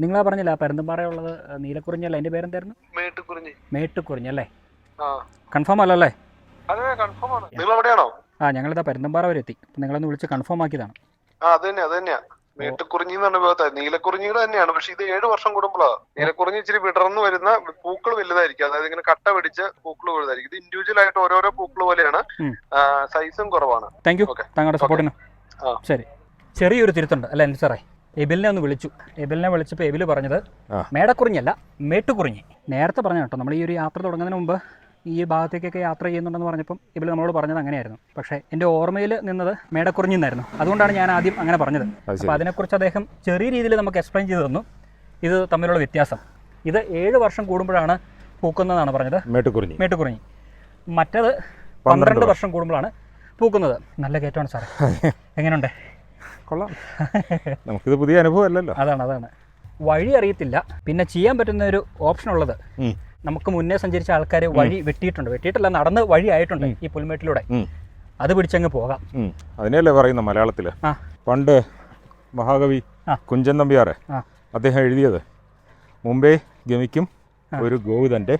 നിങ്ങളാ പറഞ്ഞില്ല പെരുന്തുംപാറയുള്ളത് നീലക്കുറിഞ്ഞല്ല എന്റെ പേരെന്തായിരുന്നു? മേട്ടുകുറിഞ്ഞി. മേട്ടുക്കുറിഞ്ഞല്ലേ കൺഫേം അല്ലല്ലേ? ആ ഞങ്ങളിതാ പരുന്തുംപാറ വരെ എത്തി. നിങ്ങളൊന്ന് വിളിച്ച് കൺഫേം ആക്കിയതാണ്. അത് തന്നെ അത് തന്നെയാ. മേട്ടുകുറിഞ്ഞി എന്ന് പറഞ്ഞ വിഭവത്തെ നീലക്കുറിഞ്ഞിയുടെ തന്നെയാണ്. പക്ഷെ ഇത് ഏഴ് വർഷം കൂടുമ്പോഴാണ് നീലക്കുറിഞ്ഞി ഇച്ചിരി വിടർന്നു വരുന്ന പൂക്കൾ വലുതായിരിക്കും. അതായത് ഇങ്ങനെ കട്ട പിടിച്ച് പൂക്കൾ വലുതായിരിക്കും. ഇത് ഇൻഡിവിജ്വൽ ആയിട്ട് ഓരോരോ പൂക്കൾ പോലെയാണ്. സൈസും കുറവാണ്. താങ്ക് യു താങ്കളുടെ സപ്പോർട്ടിന്. ശരി. ചെറിയൊരു തിരുത്തുണ്ട്. അല്ലെ സാറേ? എബിലിനെ ഒന്ന് വിളിച്ചു. എബിലിനെ വിളിച്ചപ്പോൾ എബിൽ പറഞ്ഞത്. മേടക്കുറിഞ്ഞല്ല മേട്ടുകുറിഞ്ഞി. നേരത്തെ പറഞ്ഞ കേട്ടോ. നമ്മൾ ഈ ഒരു യാത്ര തുടങ്ങുന്നതിന് മുമ്പ് ഈ ഭാഗത്തേക്കൊക്കെ യാത്ര ചെയ്യുന്നുണ്ടെന്ന് പറഞ്ഞപ്പം എബിൽ നമ്മളോട് പറഞ്ഞത് അങ്ങനെയായിരുന്നു. പക്ഷേ എന്റെ ഓർമ്മയിൽ നിന്നത് മേടക്കുറിഞ്ഞി എന്നായിരുന്നു അതുകൊണ്ടാണ് ഞാൻ ആദ്യം അങ്ങനെ പറഞ്ഞത്. അപ്പോൾ അതിനെക്കുറിച്ച് അദ്ദേഹം ചെറിയ രീതിയിൽ നമുക്ക് എക്സ്പ്ലെയിൻ ചെയ്തു തന്നു. ഇത് തമ്മിലുള്ള വ്യത്യാസം. ഇത് ഏഴ് വർഷം കൂടുമ്പോഴാണ് പൂക്കുന്നതാണ് പറഞ്ഞത്. മേട്ടുകുറിഞ്ഞി. മേട്ടുകുറിഞ്ഞി. മറ്റത് പന്ത്രണ്ട് വർഷം. കൂടുമ്പോഴാണ് പൂക്കുന്നത്. നല്ല കയറ്റമാണ് സാറേ. എങ്ങനെയുണ്ട്? കൊള്ളാം. നമുക്കിത് പുതിയ അനുഭവം അല്ലല്ലോ അതാണ് അതാണ്. വഴി അറിയത്തില്ല. പിന്നെ ചെയ്യാൻ പറ്റുന്ന ഒരു ഓപ്ഷൻ ഉള്ളത്. നമുക്ക് മുന്നേ സഞ്ചരിച്ച ആൾക്കാർ വഴി വെട്ടിയിട്ടുണ്ട്. വെട്ടിയിട്ടല്ല നടന്ന് വഴി ആയിട്ടുണ്ട് ഈ പുൽമേട്ടിലൂടെ. അത് പിടിച്ചങ്ങ് പോകാം. അതിനെയല്ലേ പറയുന്ന മലയാളത്തിൽ പണ്ട് മഹാകവി കുഞ്ചൻ നമ്പ്യാറ് അദ്ദേഹം എഴുതിയത് മുമ്പേ ഗമിക്കും ഒരു ഗോവിതന്റെ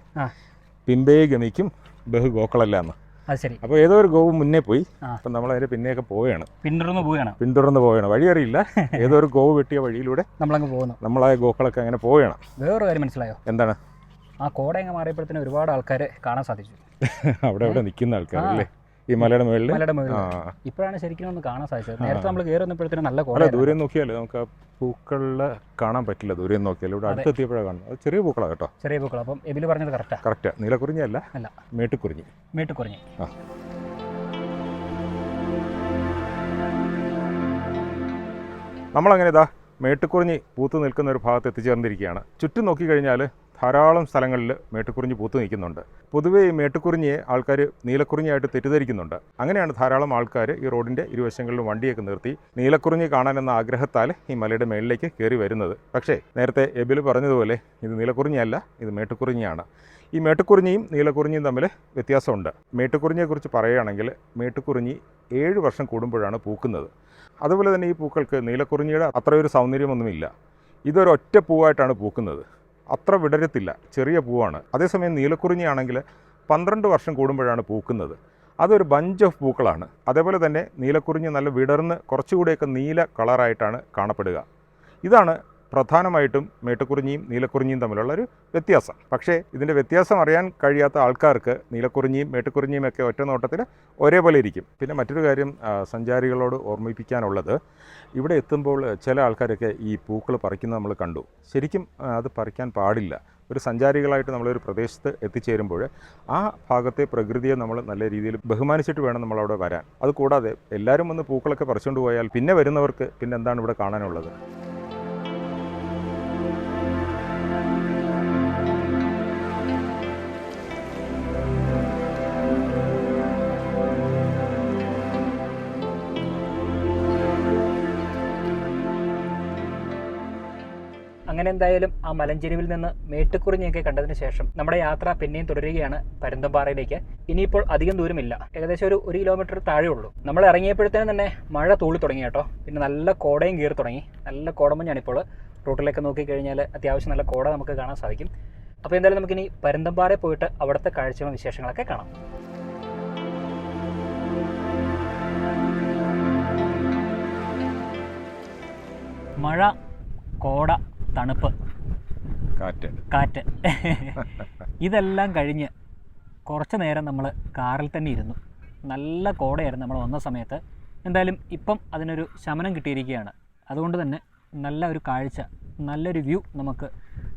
പിമ്പേ ഗമിക്കും ബഹു ഗോക്കളല്ല എന്ന്. അത് ശരി. അപ്പോൾ ഏതോ ഒരു ഗോവ് മുന്നേ പോയി. അപ്പൊ നമ്മൾ അതിന്റെ പിന്നെയൊക്കെ പോവുകയാണ്. പിന്തുടർന്ന് പോവുകയാണ്. പിന്തുടർന്ന് പോവുകയാണ്. വഴി അറിയില്ല ഏതോ ഒരു ഗോവ് വെട്ടിയ വഴിയിലൂടെ നമ്മളങ്ങ് പോകുന്നു. നമ്മളായ ഗോക്കളൊക്കെ അങ്ങനെ പോവുകയാണ്. വേറൊരു കാര്യം മനസ്സിലായോ? എന്താണ്? ആ കോടയങ്ങ് മാറിയപ്പോഴത്തേനും ഒരുപാട് ആൾക്കാരെ കാണാൻ സാധിച്ചു. അവിടെ അവിടെ നിൽക്കുന്ന ആൾക്കാരല്ലേ? അല്ലേ ഈ മലയുടെ മുകളിൽ മലയുടെ മുകളിൽ ഇപ്പോഴാണ് ശരിക്കും ഒന്ന് കാണാൻ സാധിച്ചത്. നേരത്തെ നമ്മൾ കയറി വന്നപ്പോഴത്തേനും നല്ല അല്ല ദൂരം നോക്കിയാലേ നമുക്ക് ആ പൂക്കളിൽ കാണാൻ പറ്റില്ല. ദൂരെ നോക്കിയാൽ ഇവിടെ അടുത്തെത്തിയപ്പോഴാണ് കാണുന്നത്. അത് ചെറിയ പൂക്കളാണ് കേട്ടോ. ചെറിയ പൂക്കൾ അപ്പം എബിൽ പറഞ്ഞത് കറക്റ്റാ കറക്റ്റ് നീലക്കുറിഞ്ഞല്ല അല്ല. മേട്ടുക്കുറിഞ്ഞി. മേട്ടുകുറിഞ്ഞി ആ. നമ്മളങ്ങനെ ഇതാ മേട്ടുക്കുറിഞ്ഞി പൂത്ത് നിൽക്കുന്ന ഒരു ഭാഗത്ത് എത്തിച്ചേർന്നിരിക്കുകയാണ്. ചുറ്റും നോക്കിക്കഴിഞ്ഞാൽ ധാരാളം സ്ഥലങ്ങളിൽ മേട്ടുക്കുറിഞ്ഞി പൂത്തു നിൽക്കുന്നുണ്ട്. പൊതുവേ ഈ മേട്ടുക്കുറിഞ്ഞിയെ ആൾക്കാർ നീലക്കുറിഞ്ഞിയായിട്ട് തെറ്റിദ്ധരിക്കുന്നുണ്ട്. അങ്ങനെയാണ് ധാരാളം ആൾക്കാർ ഈ റോഡിന്റെ ഇരുവശങ്ങളിലും വണ്ടിയൊക്കെ നിർത്തി നീലക്കുറിഞ്ഞി കാണാനെന്ന ആഗ്രഹത്താൽ ഈ മലയുടെ മേളിലേക്ക് കയറി വരുന്നത്. പക്ഷേ നേരത്തെ എബിൽ പറഞ്ഞതുപോലെ ഇത് നീലക്കുറിഞ്ഞിയല്ല ഇത് മേട്ടുക്കുറിഞ്ഞിയാണ് ഈ മേട്ടുക്കുറിഞ്ഞിയും നീലക്കുറിഞ്ഞിയും തമ്മിൽ വ്യത്യാസമുണ്ട്. മേട്ടുക്കുറിഞ്ഞിയെക്കുറിച്ച് പറയുകയാണെങ്കിൽ മേട്ടുക്കുറിഞ്ഞി ഏഴ് വർഷം കൂടുമ്പോഴാണ് പൂക്കുന്നത്. അതുപോലെ തന്നെ ഈ പൂക്കൾക്ക് നീലക്കുറിഞ്ഞിയുടെ അത്രയൊരു സൗന്ദര്യമൊന്നുമില്ല. ഇതൊരൊറ്റ പൂവായിട്ടാണ് പൂക്കുന്നത്. അത്ര വിടരത്തില്ല. ചെറിയ പൂവാണ്. അതേസമയം നീലക്കുറിഞ്ഞിയാണെങ്കിൽ പന്ത്രണ്ട് വർഷം കൂടുമ്പോഴാണ് പൂക്കുന്നത്. അതൊരു ബഞ്ച് ഓഫ് പൂക്കളാണ്. അതേപോലെ തന്നെ നീലക്കുറിഞ്ഞി നല്ല വിടർന്ന് കുറച്ചുകൂടെയൊക്കെ നീല കളറായിട്ടാണ് കാണപ്പെടുക. ഇതാണ് പ്രധാനമായിട്ടും മേട്ടുക്കുറിഞ്ഞിയും നീലക്കുറിഞ്ഞിയും തമ്മിലുള്ള ഒരു വ്യത്യാസം. പക്ഷേ ഇതിന്റെ വ്യത്യാസം അറിയാൻ കഴിയാത്ത ആൾക്കാർക്ക് നീലക്കുറിഞ്ഞിയും മേട്ടുക്കുറിഞ്ഞിയും ഒക്കെ ഒറ്റ നോട്ടത്തിൽ ഒരേപോലെ ഇരിക്കും. പിന്നെ മറ്റൊരു കാര്യം സഞ്ചാരികളോട് ഓർമ്മിപ്പിക്കാനുള്ളത് ഇവിടെ എത്തുമ്പോൾ ചില ആൾക്കാരൊക്കെ ഈ പൂക്കൾ പറിക്കുന്നത് നമ്മൾ കണ്ടു. ശരിക്കും അത് പറിക്കാൻ പാടില്ല. ഒരു സഞ്ചാരികളായിട്ട് നമ്മളൊരു പ്രദേശത്ത് എത്തിച്ചേരുമ്പോൾ ആ ഭാഗത്തെ പ്രകൃതിയെ നമ്മൾ നല്ല രീതിയിൽ ബഹുമാനിച്ചിട്ട് വേണം നമ്മളവിടെ വരാൻ. അതുകൂടാതെ എല്ലാവരും വന്ന് പൂക്കളൊക്കെ പറിച്ചുകൊണ്ട് പോയാൽ പിന്നെ വരുന്നവർക്ക് പിന്നെ എന്താണ് ഇവിടെ കാണാനുള്ളത്? എന്തായാലും ആ മലഞ്ചെരുവിൽ നിന്ന് മേട്ടുക്കുറിഞ്ഞൊക്കെ കണ്ടതിന് ശേഷം നമ്മുടെ യാത്ര പിന്നെയും തുടരുകയാണ് പരുന്തമ്പാറയിലേക്ക് ഇനിയിപ്പോൾ അധികം ദൂരമില്ല. ഏകദേശം ഒരു ഒരു കിലോമീറ്റർ താഴെ ഉള്ളൂ. നമ്മൾ ഇറങ്ങിയപ്പോഴത്തേനും തന്നെ മഴ തൂളി തുടങ്ങി കേട്ടോ. പിന്നെ നല്ല കോടയും കീറി തുടങ്ങി. നല്ല കോടമഞ്ഞാണിപ്പോൾ റൂട്ടിലേക്ക് നോക്കിക്കഴിഞ്ഞാൽ അത്യാവശ്യം നല്ല കോട നമുക്ക് കാണാൻ സാധിക്കും. അപ്പോൾ എന്തായാലും നമുക്കിനി പരുന്തമ്പാറയിൽ പോയിട്ട് അവിടുത്തെ കാഴ്ചകളും വിശേഷങ്ങളൊക്കെ കാണാം. മഴ കോട തണുപ്പ്. കാറ്റ്. കാറ്റ്. ഇതെല്ലാം കഴിഞ്ഞ് കുറച്ച് നേരം നമ്മൾ കാറിൽ തന്നെ ഇരുന്നു. നല്ല കോടയായിരുന്നു നമ്മൾ വന്ന സമയത്ത്. എന്തായാലും ഇപ്പം അതിനൊരു ശമനം കിട്ടിയിരിക്കുകയാണ്. അതുകൊണ്ട് തന്നെ നല്ല ഒരു കാഴ്ച നല്ലൊരു വ്യൂ നമുക്ക്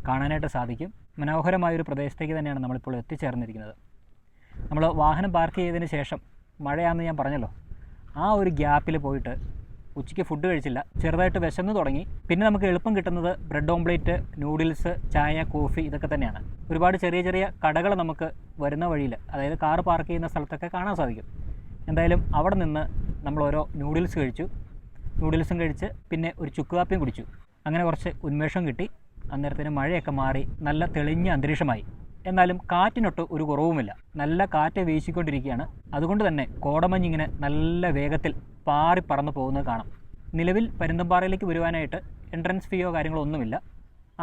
കാണാനായിട്ട് സാധിക്കും. മനോഹരമായ ഒരു പ്രദേശത്തേക്ക് തന്നെയാണ് നമ്മളിപ്പോൾ എത്തിച്ചേർന്നിരിക്കുന്നത്. നമ്മൾ വാഹനം പാർക്ക് ചെയ്തതിന് ശേഷം മഴയാണെന്ന് ഞാൻ പറഞ്ഞല്ലോ ആ ഒരു ഗ്യാപ്പിൽ പോയിട്ട് ഉച്ചയ്ക്ക് ഫുഡ് കഴിച്ചില്ല. ചെറുതായിട്ട് വിശന്ന് തുടങ്ങി. പിന്നെ നമുക്ക് എളുപ്പം കിട്ടുന്നത് ബ്രെഡ് ഓംപ്ലേറ്റ് നൂഡിൽസ് ചായ കോഫി ഇതൊക്കെ തന്നെയാണ്. ഒരുപാട് ചെറിയ ചെറിയ കടകൾ നമുക്ക് വരുന്ന വഴിയിൽ അതായത് കാർ പാർക്ക് ചെയ്യുന്ന സ്ഥലത്തൊക്കെ കാണാൻ സാധിക്കും. എന്തായാലും അവിടെ നിന്ന് നമ്മൾ ഓരോ നൂഡിൽസ് കഴിച്ചു. നൂഡിൽസും കഴിച്ച് പിന്നെ ഒരു ചുക്ക് കാപ്പിയും കുടിച്ചു. അങ്ങനെ കുറച്ച് ഉന്മേഷം കിട്ടി. അന്നേരത്തിന് മഴയൊക്കെ മാറി നല്ല തെളിഞ്ഞ അന്തരീക്ഷമായി. എന്നാലും കാറ്റിനൊട്ട് ഒരു കുറവുമില്ല. നല്ല കാറ്റ് വീശിക്കൊണ്ടിരിക്കുകയാണ്. അതുകൊണ്ട് തന്നെ കോടമഞ്ഞിങ്ങനെ നല്ല വേഗത്തിൽ പാറി പറന്നു പോകുന്നത് കാണാം. നിലവിൽ പരുന്തമ്പാറയിലേക്ക് വരുവാനായിട്ട് എൻട്രൻസ് ഫീയോ കാര്യങ്ങളോ ഒന്നുമില്ല.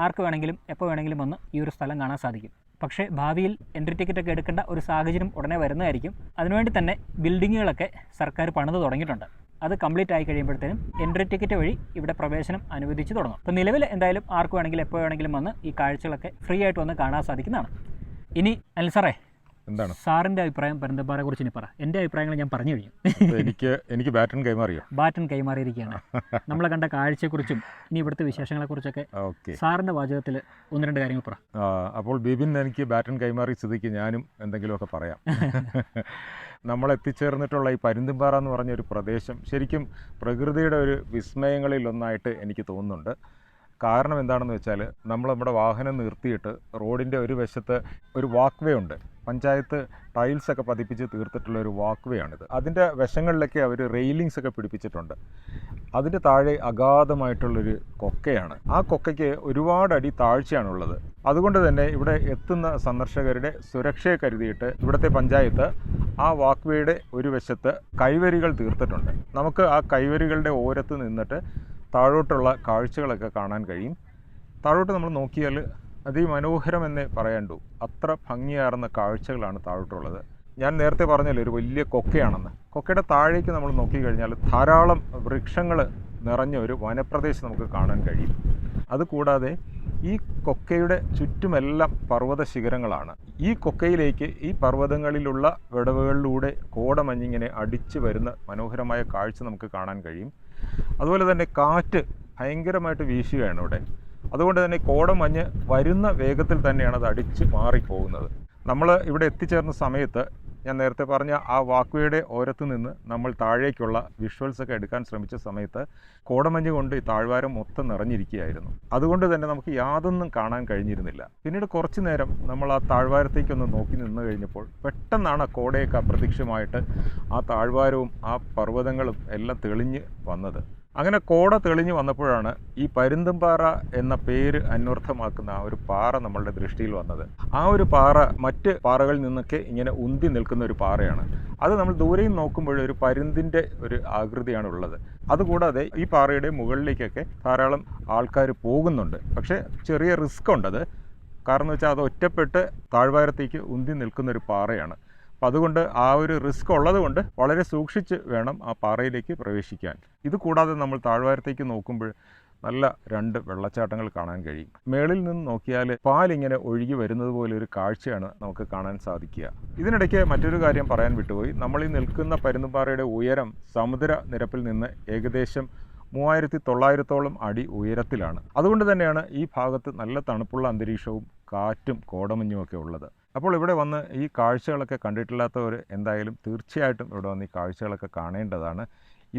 ആർക്ക് വേണമെങ്കിലും എപ്പോൾ വേണമെങ്കിലും വന്ന് ഈ ഒരു സ്ഥലം കാണാൻ സാധിക്കും. പക്ഷേ ഭാവിയിൽ എൻട്രി ടിക്കറ്റ് ഒക്കെ എടുക്കേണ്ട ഒരു സാഹചര്യം ഉടനെ വരുന്നതായിരിക്കും. അതിനുവേണ്ടി തന്നെ ബിൽഡിങ്ങുകളൊക്കെ സർക്കാർ പണിത് തുടങ്ങിയിട്ടുണ്ട്. അത് കംപ്ലീറ്റ് ആയി കഴിയുമ്പോഴത്തേനും എൻട്രി ടിക്കറ്റ് വഴി ഇവിടെ പ്രവേശനം അനുവദിച്ച് തുടങ്ങും. അപ്പോൾ നിലവിൽ എന്തായാലും ആർക്ക് വേണമെങ്കിലും എപ്പോൾ വേണമെങ്കിലും വന്ന് ഈ കാഴ്ചകളൊക്കെ ഫ്രീ ആയിട്ട് വന്ന് കാണാൻ സാധിക്കുന്നതാണ്. ഇനി അനിൽ സാറേ എന്താണ്? സാറിന്റെ അഭിപ്രായം പരന്തപ്പാറയെ കുറിച്ച് ഇനി പറ. എന്റെ അഭിപ്രായങ്ങൾ ഞാൻ പറഞ്ഞു കഴിഞ്ഞു. എനിക്ക് എനിക്ക് ബാറ്റൺ കൈമാറിയോ? ബാറ്റൺ കൈമാറിയിരിക്കുകയാണ്. നമ്മളെ കണ്ട കാഴ്ചയെക്കുറിച്ചും ഇനി ഇവിടുത്തെ വിശേഷങ്ങളെക്കുറിച്ചൊക്കെ കുറിച്ചൊക്കെ സാറിന്റെ വാചകത്തിൽ ഒന്ന് രണ്ട് കാര്യങ്ങൾ പറ. അപ്പോൾ ബിബിൻ എനിക്ക് ബാറ്റൺ കൈമാറി സ്ഥിതിക്ക് ഞാനും എന്തെങ്കിലുമൊക്കെ പറയാം. നമ്മൾ എത്തിച്ചേർന്നിട്ടുള്ള ഈ പരുന്തുംപാറ എന്ന് പറഞ്ഞ ഒരു പ്രദേശം ശരിക്കും പ്രകൃതിയുടെ ഒരു വിസ്മയങ്ങളിൽ ഒന്നായിട്ട് എനിക്ക് തോന്നുന്നുണ്ട്. കാരണം എന്താണെന്ന് വെച്ചാൽ നമ്മൾ നമ്മുടെ വാഹനം നിർത്തിയിട്ട് റോഡിന്റെ ഒരു വശത്ത് ഒരു വാക്ക് വേ ഉണ്ട് പഞ്ചായത്ത് ടൈൽസ് ഒക്കെ പതിപ്പിച്ച് തീർത്തിട്ടുള്ള ഒരു വാക്ക് വേ ആണിത് അതിന്റെ വശങ്ങളിലൊക്കെ അവർ റെയിലിങ്സ് ഒക്കെ പിടിപ്പിച്ചിട്ടുണ്ട്. അതിന്റെ താഴെ അഗാധമായിട്ടുള്ളൊരു കൊക്കയാണ്. ആ കൊക്കയ്ക്ക് ഒരുപാട് അടി താഴ്ചയാണുള്ളത്. അതുകൊണ്ട് തന്നെ ഇവിടെ എത്തുന്ന സന്ദർശകരുടെ സുരക്ഷയെ കരുതിയിട്ട് ഇവിടുത്തെ പഞ്ചായത്ത് ആ വാക്ക് വേയുടെ ഒരു വശത്ത് കൈവരികൾ തീർത്തിട്ടുണ്ട്. നമുക്ക് ആ കൈവരികളുടെ ഓരത്ത് നിന്നിട്ട് താഴോട്ടുള്ള കാഴ്ചകളൊക്കെ കാണാൻ കഴിയും. താഴോട്ട് നമ്മൾ നോക്കിയാൽ അതിമനോഹരമെന്നേ പറയണ്ടു അത്ര ഭംഗിയാർന്ന കാഴ്ചകളാണ് താഴോട്ടുള്ളത്. ഞാൻ നേരത്തെ പറഞ്ഞല്ലോ ഒരു വലിയ കൊക്കയാണെന്ന്. കൊക്കയുടെ താഴേക്ക് നമ്മൾ നോക്കിക്കഴിഞ്ഞാൽ ധാരാളം വൃക്ഷങ്ങൾ നിറഞ്ഞ ഒരു വനപ്രദേശം നമുക്ക് കാണാൻ കഴിയും. അതുകൂടാതെ ഈ കൊക്കയുടെ ചുറ്റുമെല്ലാം പർവത ശിഖരങ്ങളാണ്. ഈ കൊക്കയിലേക്ക് ഈ പർവതങ്ങളിലുള്ള വിടവുകളിലൂടെ കോടമഞ്ഞിങ്ങനെ അടിച്ചു വരുന്ന മനോഹരമായ കാഴ്ച നമുക്ക് കാണാൻ കഴിയും. അതുപോലെ തന്നെ കാറ്റ് ഭയങ്കരമായിട്ട് വീശുകയാണ് ഇവിടെ. അതുകൊണ്ട് തന്നെ കോടമഞ്ഞ് വരുന്ന വേഗത്തിൽ തന്നെയാണ് അത് അടിച്ച് മാറിപ്പോകുന്നത്. നമ്മൾ ഇവിടെ എത്തിച്ചേർന്ന സമയത്ത് ഞാൻ നേരത്തെ പറഞ്ഞ ആ വാക്വേയുടെ ഓരത്തു നിന്ന് നമ്മൾ താഴേക്കുള്ള വിഷ്വൽസൊക്കെ എടുക്കാൻ ശ്രമിച്ച സമയത്ത് കോടമഞ്ഞ് കൊണ്ട് ഈ താഴ്വാരം മൊത്തം നിറഞ്ഞിരിക്കുകയായിരുന്നു. അതുകൊണ്ട് തന്നെ നമുക്ക് യാതൊന്നും കാണാൻ കഴിഞ്ഞിരുന്നില്ല. പിന്നീട് കുറച്ച് നേരം നമ്മൾ ആ താഴ്വാരത്തേക്കൊന്ന് നോക്കി നിന്ന് കഴിഞ്ഞപ്പോൾ പെട്ടെന്നാണ് ആ കോടയൊക്കെ അപ്രത്യക്ഷമായിട്ട് ആ താഴ്വാരവും ആ പർവതങ്ങളും എല്ലാം തെളിഞ്ഞ് വന്നത്. അങ്ങനെ കോട തെളിഞ്ഞു വന്നപ്പോഴാണ് ഈ പരുന്തുംപാറ എന്ന പേര് അന്വർത്ഥമാക്കുന്ന ആ ഒരു പാറ നമ്മളുടെ ദൃഷ്ടിയിൽ വന്നത്. ആ ഒരു പാറ മറ്റ് പാറകളിൽ നിന്നൊക്കെ ഇങ്ങനെ ഉന്തി നിൽക്കുന്ന ഒരു പാറയാണ്. അത് നമ്മൾ ദൂരെയും നോക്കുമ്പോൾ ഒരു പരുന്തിന്റെ ഒരു ആകൃതിയാണ് ഉള്ളത് അതുകൂടാതെ ഈ പാറയുടെ മുകളിലേക്കൊക്കെ ധാരാളം ആൾക്കാർ പോകുന്നുണ്ട്. പക്ഷേ ചെറിയ റിസ്ക് ഉണ്ടത്. കാരണം വെച്ചാൽ അത് ഒറ്റപ്പെട്ട് താഴ്വാരത്തേക്ക് ഉന്തി നിൽക്കുന്ന ഒരു പാറയാണ്. അപ്പം അതുകൊണ്ട് ആ ഒരു റിസ്ക് ഉള്ളതുകൊണ്ട് വളരെ സൂക്ഷിച്ച് വേണം ആ പാറയിലേക്ക് പ്രവേശിക്കാൻ. ഇത് കൂടാതെ നമ്മൾ താഴ്വാരത്തേക്ക് നോക്കുമ്പോൾ നല്ല രണ്ട് വെള്ളച്ചാട്ടങ്ങൾ കാണാൻ കഴിയും. മേളിൽ നിന്ന് നോക്കിയാൽ പാലിങ്ങനെ ഒഴുകി വരുന്നത് പോലെ ഒരു കാഴ്ചയാണ് നമുക്ക് കാണാൻ സാധിക്കുക. ഇതിനിടയ്ക്ക് മറ്റൊരു കാര്യം പറയാൻ വിട്ടുപോയി. നമ്മൾ ഈ നിൽക്കുന്ന പരുന്നുപാറയുടെ ഉയരം സമുദ്ര നിരപ്പിൽ നിന്ന് ഏകദേശം മൂവായിരത്തി തൊള്ളായിരത്തോളം അടി ഉയരത്തിലാണ്. അതുകൊണ്ട് തന്നെയാണ് ഈ ഭാഗത്ത് നല്ല തണുപ്പുള്ള അന്തരീക്ഷവും കാറ്റും കോടമഞ്ഞുമൊക്കെ ഉള്ളത്. അപ്പോൾ ഇവിടെ വന്ന് ഈ കാഴ്ചകളൊക്കെ കണ്ടിട്ടില്ലാത്തവർ എന്തായാലും തീർച്ചയായിട്ടും ഇവിടെ വന്ന് ഈ കാഴ്ചകളൊക്കെ കാണേണ്ടതാണ്.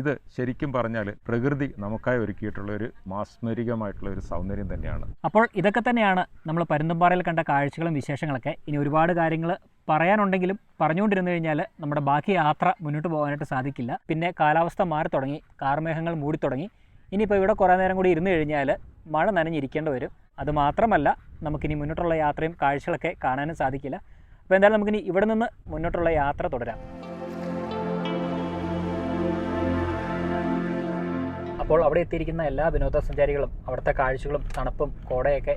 ഇത് ശരിക്കും പറഞ്ഞാൽ പ്രകൃതി നമുക്കായി ഒരുക്കിയിട്ടുള്ള ഒരു മാസ്മരികമായിട്ടുള്ള ഒരു സൗന്ദര്യം തന്നെയാണ്. അപ്പോൾ ഇതൊക്കെ തന്നെയാണ് നമ്മൾ പരുന്തുംപാറയിൽ കണ്ട കാഴ്ചകളും വിശേഷങ്ങളൊക്കെ. ഇനി ഒരുപാട് കാര്യങ്ങൾ പറയാനുണ്ടെങ്കിലും പറഞ്ഞുകൊണ്ടിരുന്നു കഴിഞ്ഞാൽ നമ്മുടെ ബാക്കി യാത്ര മുന്നോട്ട് പോകാനായിട്ട് സാധിക്കില്ല. പിന്നെ കാലാവസ്ഥ മാറി തുടങ്ങി കാർമേഘങ്ങൾ മൂടി തുടങ്ങി ഇനിയിപ്പോൾ ഇവിടെ കുറേ നേരം കൂടി ഇരുന്ന് കഴിഞ്ഞാൽ മഴ നനഞ്ഞിരിക്കേണ്ടി വരും. അതുമാത്രമല്ല നമുക്കിനി മുന്നോട്ടുള്ള യാത്രയും കാഴ്ചകളൊക്കെ കാണാനും സാധിക്കില്ല. അപ്പോൾ എന്തായാലും നമുക്കിനി ഇവിടെ നിന്ന് മുന്നോട്ടുള്ള യാത്ര തുടരാം. അപ്പോൾ അവിടെ എത്തിയിരിക്കുന്ന എല്ലാ വിനോദസഞ്ചാരികളും അവിടുത്തെ കാഴ്ചകളും തണുപ്പും കോടയൊക്കെ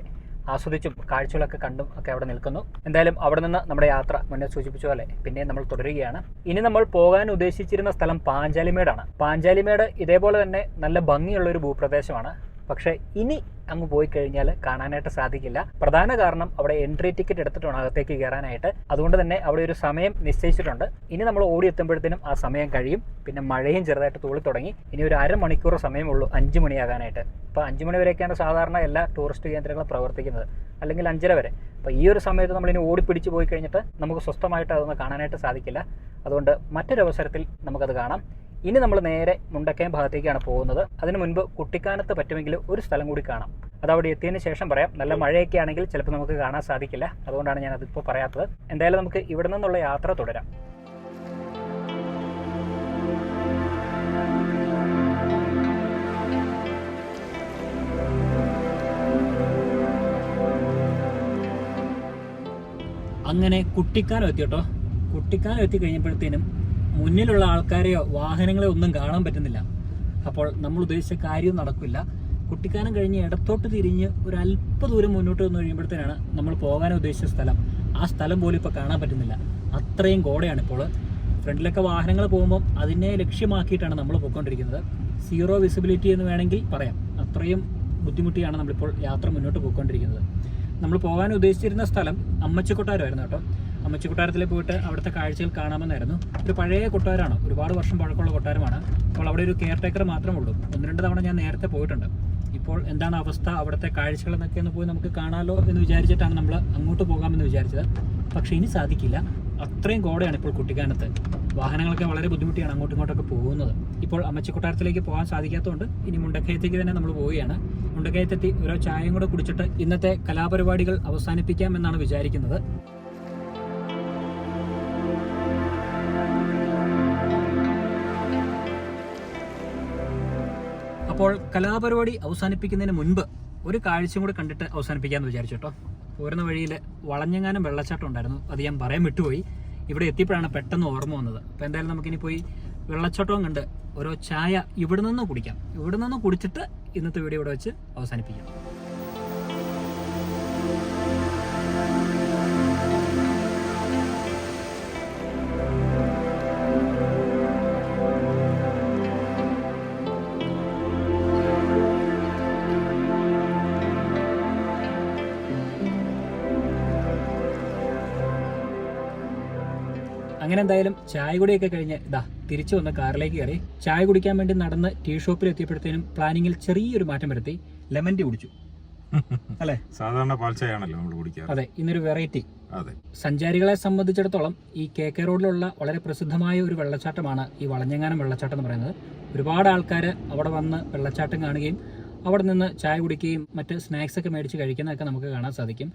ആസ്വദിച്ചും കാഴ്ചകളൊക്കെ കണ്ടും ഒക്കെ അവിടെ നിൽക്കുന്നു. എന്തായാലും അവിടെ നിന്ന് നമ്മുടെ യാത്ര മുന്നേ സൂചിപ്പിച്ച പോലെ പിന്നെ നമ്മൾ തുടരുകയാണ്. ഇനി നമ്മൾ പോകാൻ ഉദ്ദേശിച്ചിരുന്ന സ്ഥലം പാഞ്ചാലിമേടാണ്. പാഞ്ചാലിമേട് ഇതേപോലെ തന്നെ നല്ല ഭംഗിയുള്ള ഒരു ഭൂപ്രദേശമാണ്. പക്ഷേ ഇനി അങ്ങ് പോയി കഴിഞ്ഞാൽ കാണാനായിട്ട് സാധിക്കില്ല. പ്രധാന കാരണം അവിടെ എൻട്രി ടിക്കറ്റ് എടുത്തിട്ടാണ് അകത്തേക്ക് കയറാനായിട്ട്. അതുകൊണ്ട് തന്നെ അവിടെ ഒരു സമയം നിശ്ചയിച്ചിട്ടുണ്ട്. ഇനി നമ്മൾ ഓടി എത്തുമ്പോഴത്തേനും ആ സമയം കഴിയും. പിന്നെ മഴയും ചെറുതായിട്ട് തൂളി തുടങ്ങി. ഇനി ഒരു അരമണിക്കൂർ സമയമുള്ളൂ അഞ്ച് മണിയാകാനായിട്ട്. അപ്പോൾ അഞ്ച് മണി വരെയൊക്കെയാണ് സാധാരണ എല്ലാ ടൂറിസ്റ്റ് കേന്ദ്രങ്ങളും പ്രവർത്തിക്കുന്നത്. അല്ലെങ്കിൽ അഞ്ചര വരെ. അപ്പോൾ ഈ ഒരു സമയത്ത് നമ്മൾ നമ്മളിനി ഓടിപ്പിടിച്ച് പോയി കഴിഞ്ഞിട്ട് നമുക്ക് സ്വസ്ഥമായിട്ട് അതൊന്നും കാണാനായിട്ട് സാധിക്കില്ല. അതുകൊണ്ട് മറ്റൊരു അവസരത്തിൽ നമുക്കത് കാണാം. ഇനി നമ്മൾ നേരെ മുണ്ടക്കയം ഭാഗത്തേക്കാണ് പോകുന്നത്. അതിനു മുൻപ് കുട്ടിക്കാനത്ത് പറ്റുമെങ്കിൽ ഒരു സ്ഥലം കൂടി കാണാം. അത് അവിടെ എത്തിയതിന് ശേഷം പറയാം. നല്ല മഴയൊക്കെ ആണെങ്കിൽ ചിലപ്പോൾ നമുക്ക് കാണാൻ സാധിക്കില്ല. അതുകൊണ്ടാണ് ഞാൻ അതിപ്പോൾ പറയാത്തത്. എന്തായാലും നമുക്ക് ഇവിടെ നിന്നുള്ള യാത്ര തുടരാം. അങ്ങനെ കുട്ടിക്കാനം എത്തി കുട്ടിക്കാനം എത്തി കഴിഞ്ഞപ്പോഴത്തേനും മുന്നിലുള്ള ആൾക്കാരെയോ വാഹനങ്ങളെയോ ഒന്നും കാണാൻ പറ്റുന്നില്ല. അപ്പോൾ നമ്മൾ ഉദ്ദേശിച്ച കാര്യം നടക്കില്ല. കുട്ടിക്കാനം കഴിഞ്ഞ് ഇടത്തോട്ട് തിരിഞ്ഞ് ഒരു അല്പ ദൂരം മുന്നോട്ട് വന്നു കഴിയുമ്പോഴത്തേനാണ് നമ്മൾ പോകാൻ ഉദ്ദേശിച്ച സ്ഥലം. ആ സ്ഥലം പോലും ഇപ്പോൾ കാണാൻ പറ്റുന്നില്ല. അത്രയും കോടയാണ് ഇപ്പോൾ. ഫ്രണ്ടിലൊക്കെ വാഹനങ്ങൾ പോകുമ്പോൾ അതിനെ ലക്ഷ്യമാക്കിയിട്ടാണ് നമ്മൾ പോയിക്കൊണ്ടിരിക്കുന്നത്. സീറോ വിസിബിലിറ്റി എന്ന് വേണമെങ്കിൽ പറയാം. അത്രയും ബുദ്ധിമുട്ടിയാണ് നമ്മളിപ്പോൾ യാത്ര മുന്നോട്ട് പോയിക്കൊണ്ടിരിക്കുന്നത്. നമ്മൾ പോകാൻ ഉദ്ദേശിച്ചിരുന്ന സ്ഥലം അമ്മച്ചിക്കൊട്ടാരമായിരുന്നു കേട്ടോ. അമ്മച്ചിക്കൊട്ടാരത്തിൽ പോയിട്ട് അവിടുത്തെ കാഴ്ചകൾ കാണാമെന്നായിരുന്നു. ഒരു പഴയ കൊട്ടാരമാണ്. ഒരുപാട് വർഷം പഴക്കമുള്ള കൊട്ടാരമാണ്. അപ്പോൾ അവിടെ ഒരു കെയർ ടേക്കർ മാത്രമേ ഉള്ളൂ. ഒന്ന് രണ്ട് തവണ ഞാൻ നേരത്തെ പോയിട്ടുണ്ട്. ഇപ്പോൾ എന്താണ് അവസ്ഥ? അവിടുത്തെ കാഴ്ചകൾ എന്നൊക്കെ ഒന്ന് പോയി നമുക്ക് കാണാമല്ലോ എന്ന് വിചാരിച്ചിട്ടാണ് നമ്മൾ അങ്ങോട്ട് പോകാമെന്ന് വിചാരിച്ചത്. പക്ഷേ ഇനി സാധിക്കില്ല. അത്രയും കോടയാണ് ഇപ്പോൾ കുട്ടിക്കാനത്ത്. വാഹനങ്ങളൊക്കെ വളരെ ബുദ്ധിമുട്ടിയാണ് അങ്ങോട്ടും ഇങ്ങോട്ടൊക്കെ പോകുന്നത്. ഇപ്പോൾ അമ്മച്ചി കൊട്ടാരത്തിലേക്ക് പോകാൻ സാധിക്കാത്തതുകൊണ്ട് ഇനി മുണ്ടക്കയത്തേക്ക് തന്നെ നമ്മൾ പോവുകയാണ്. മുണ്ടക്കയത്തെത്തി ഓരോ ചായയും കൂടെ കുടിച്ചിട്ട് ഇന്നത്തെ കലാപരിപാടികൾ അവസാനിപ്പിക്കാമെന്നാണ് വിചാരിക്കുന്നത്. അപ്പോൾ കലാപരിപാടി അവസാനിപ്പിക്കുന്നതിന് മുൻപ് ഒരു കാഴ്ചയും കൂടെ കണ്ടിട്ട് അവസാനിപ്പിക്കാമെന്ന് വിചാരിച്ചു കേട്ടോ. പോരുന്ന വഴിയിൽ വളഞ്ഞെങ്ങാനും വെള്ളച്ചാട്ടം ഉണ്ടായിരുന്നു. അത് ഞാൻ പറയാൻ വിട്ടുപോയി. ഇവിടെ എത്തിയപ്പോഴാണ് പെട്ടെന്ന് ഓർമ്മ വന്നത്. അപ്പോൾ എന്തായാലും നമുക്കിനി പോയി വെള്ളച്ചാട്ടവും കണ്ട് ഓരോ ചായ ഇവിടെ നിന്ന് കുടിക്കാം. ഇവിടെ നിന്ന് കുടിച്ചിട്ട് ഇന്നത്തെ വീഡിയോ ഇവിടെ വെച്ച് അവസാനിപ്പിക്കാം. അങ്ങനെ എന്തായാലും ചായ കുടിയൊക്കെ കഴിഞ്ഞ് ഇതാ തിരിച്ചു വന്ന കാറിലേക്ക് കയറി. ചായ കുടിക്കാൻ വേണ്ടി നടന്ന് ടീ ഷോപ്പിൽ എത്തിയപ്പോഴത്തേനും പ്ലാനിങ്ങിൽ ചെറിയൊരു മാറ്റം വരുത്തി. ലെമൺ ടീ കുടിച്ചു. അല്ലെ? സാധാരണ പാൽച്ചയാണല്ലോ നമ്മൾ കുടിക്കാറ്. അതെ ഇന്നൊരു വെറൈറ്റി അതെ. സഞ്ചാരികളെ സംബന്ധിച്ചിടത്തോളം ഈ കെ കെ റോഡിലുള്ള വളരെ പ്രസിദ്ധമായ ഒരു വെള്ളച്ചാട്ടമാണ് ഈ വളഞ്ഞങ്ങാനം വെള്ളച്ചാട്ടം എന്ന് പറയുന്നത്. ഒരുപാട് ആൾക്കാർ അവിടെ വന്ന് വെള്ളച്ചാട്ടം കാണുകയും അവിടെ നിന്ന് ചായ കുടിക്കുകയും മറ്റ് സ്നാക്സ് ഒക്കെ മേടിച്ച് കഴിക്കുന്നതൊക്കെ നമുക്ക് കാണാൻ സാധിക്കും.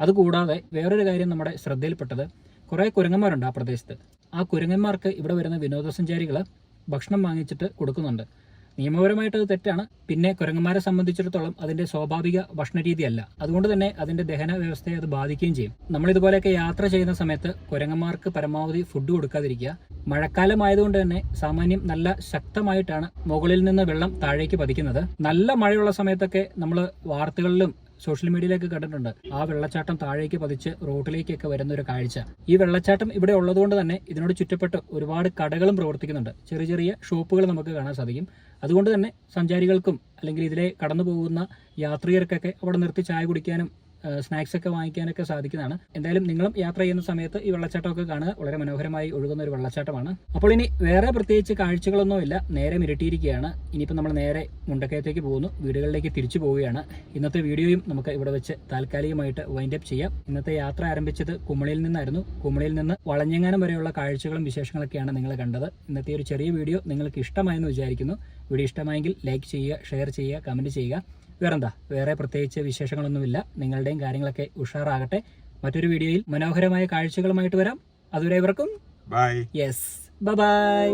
അതുകൂടാതെ വേറൊരു കാര്യം നമ്മുടെ ശ്രദ്ധയിൽപ്പെട്ടത് കുറേ കുരങ്ങന്മാരുണ്ട് ആ പ്രദേശത്ത്. ആ കുരങ്ങന്മാർക്ക് ഇവിടെ വരുന്ന വിനോദസഞ്ചാരികൾ ഭക്ഷണം വാങ്ങിച്ചിട്ട് കൊടുക്കുന്നുണ്ട്. നിയമപരമായിട്ട് അത് തെറ്റാണ്. പിന്നെ കുരങ്ങന്മാരെ സംബന്ധിച്ചിടത്തോളം അതിന്റെ സ്വാഭാവിക ഭക്ഷണ രീതിയല്ല അതുകൊണ്ട് തന്നെ അതിന്റെ ദഹന വ്യവസ്ഥയെ അത് ബാധിക്കുകയും ചെയ്യും. നമ്മൾ ഇതുപോലെയൊക്കെ യാത്ര ചെയ്യുന്ന സമയത്ത് കുരങ്ങന്മാർക്ക് പരമാവധി ഫുഡ് കൊടുക്കാതിരിക്കുക. മഴക്കാലം ആയതുകൊണ്ട് തന്നെ സാമാന്യം നല്ല ശക്തമായിട്ടാണ് മുകളിൽ നിന്ന് വെള്ളം താഴേക്ക് പതിക്കുന്നത്. നല്ല മഴയുള്ള സമയത്തൊക്കെ നമ്മൾ വാർത്തകളിലും സോഷ്യൽ മീഡിയയിലേക്ക് കണ്ടിട്ടുണ്ട്. ആ വെള്ളച്ചാട്ടം താഴേക്ക് പതിച്ച് റോഡിലേക്കൊക്കെ വരുന്ന ഒരു കാഴ്ച. ഈ വെള്ളച്ചാട്ടം ഇവിടെ ഉള്ളതുകൊണ്ട് തന്നെ ഇതിനോട് ചുറ്റപ്പെട്ട് ഒരുപാട് കടകളും പ്രവർത്തിക്കുന്നുണ്ട്. ചെറിയ ചെറിയ ഷോപ്പുകൾ നമുക്ക് കാണാൻ സാധിക്കും. അതുകൊണ്ട് തന്നെ സഞ്ചാരികൾക്കും അല്ലെങ്കിൽ ഇതിലെ കടന്നു പോകുന്ന യാത്രികർക്കൊക്കെ അവിടെ നിർത്തി ചായ കുടിക്കാനും സ്നാക്സ് ഒക്കെ വാങ്ങിക്കാനൊക്കെ സാധിക്കുന്നതാണ്. എന്തായാലും നിങ്ങളും യാത്ര ചെയ്യുന്ന സമയത്ത് ഈ വെള്ളച്ചാട്ടമൊക്കെ കാണുക വളരെ മനോഹരമായി ഒഴുകുന്ന ഒരു വെള്ളച്ചാട്ടമാണ്. അപ്പോൾ ഇനി വേറെ പ്രത്യേകിച്ച് കാഴ്ചകളൊന്നുമില്ല നേരെ മിരട്ടിയിരിക്കുകയാണ്. ഇനിയിപ്പോൾ നമ്മൾ നേരെ മുണ്ടക്കയത്തേക്ക് പോകുന്നു. വീടുകളിലേക്ക് തിരിച്ചു പോവുകയാണ്. ഇന്നത്തെ വീഡിയോയും നമുക്ക് ഇവിടെ വെച്ച് താൽക്കാലികമായിട്ട് വൈൻഡ് അപ്പ് ചെയ്യാം. ഇന്നത്തെ യാത്ര ആരംഭിച്ചത് കുമളിയിൽ നിന്നായിരുന്നു. കുമളിയിൽ നിന്ന് വളഞ്ഞെങ്ങാനം വരെയുള്ള കാഴ്ചകളും വിശേഷങ്ങളൊക്കെയാണ് നിങ്ങൾ കണ്ടത്. ഇന്നത്തെ ഒരു ചെറിയ വീഡിയോ നിങ്ങൾക്ക് ഇഷ്ടമായെന്ന് വിചാരിക്കുന്നു. വീഡിയോ ഇഷ്ടമായെങ്കിൽ ലൈക്ക് ചെയ്യുക ഷെയർ ചെയ്യുക കമന്റ് ചെയ്യുക. വേറെന്താ? വേറെ പ്രത്യേകിച്ച് വിശേഷങ്ങളൊന്നുമില്ല. നിങ്ങളുടെയും കാര്യങ്ങളൊക്കെ ഉഷാറാകട്ടെ. മറ്റൊരു വീഡിയോയിൽ മനോഹരമായ കാഴ്ചകളുമായിട്ട് വരാം. അതുവരെ ഇവർക്കും ബൈ യെസ് ബൈ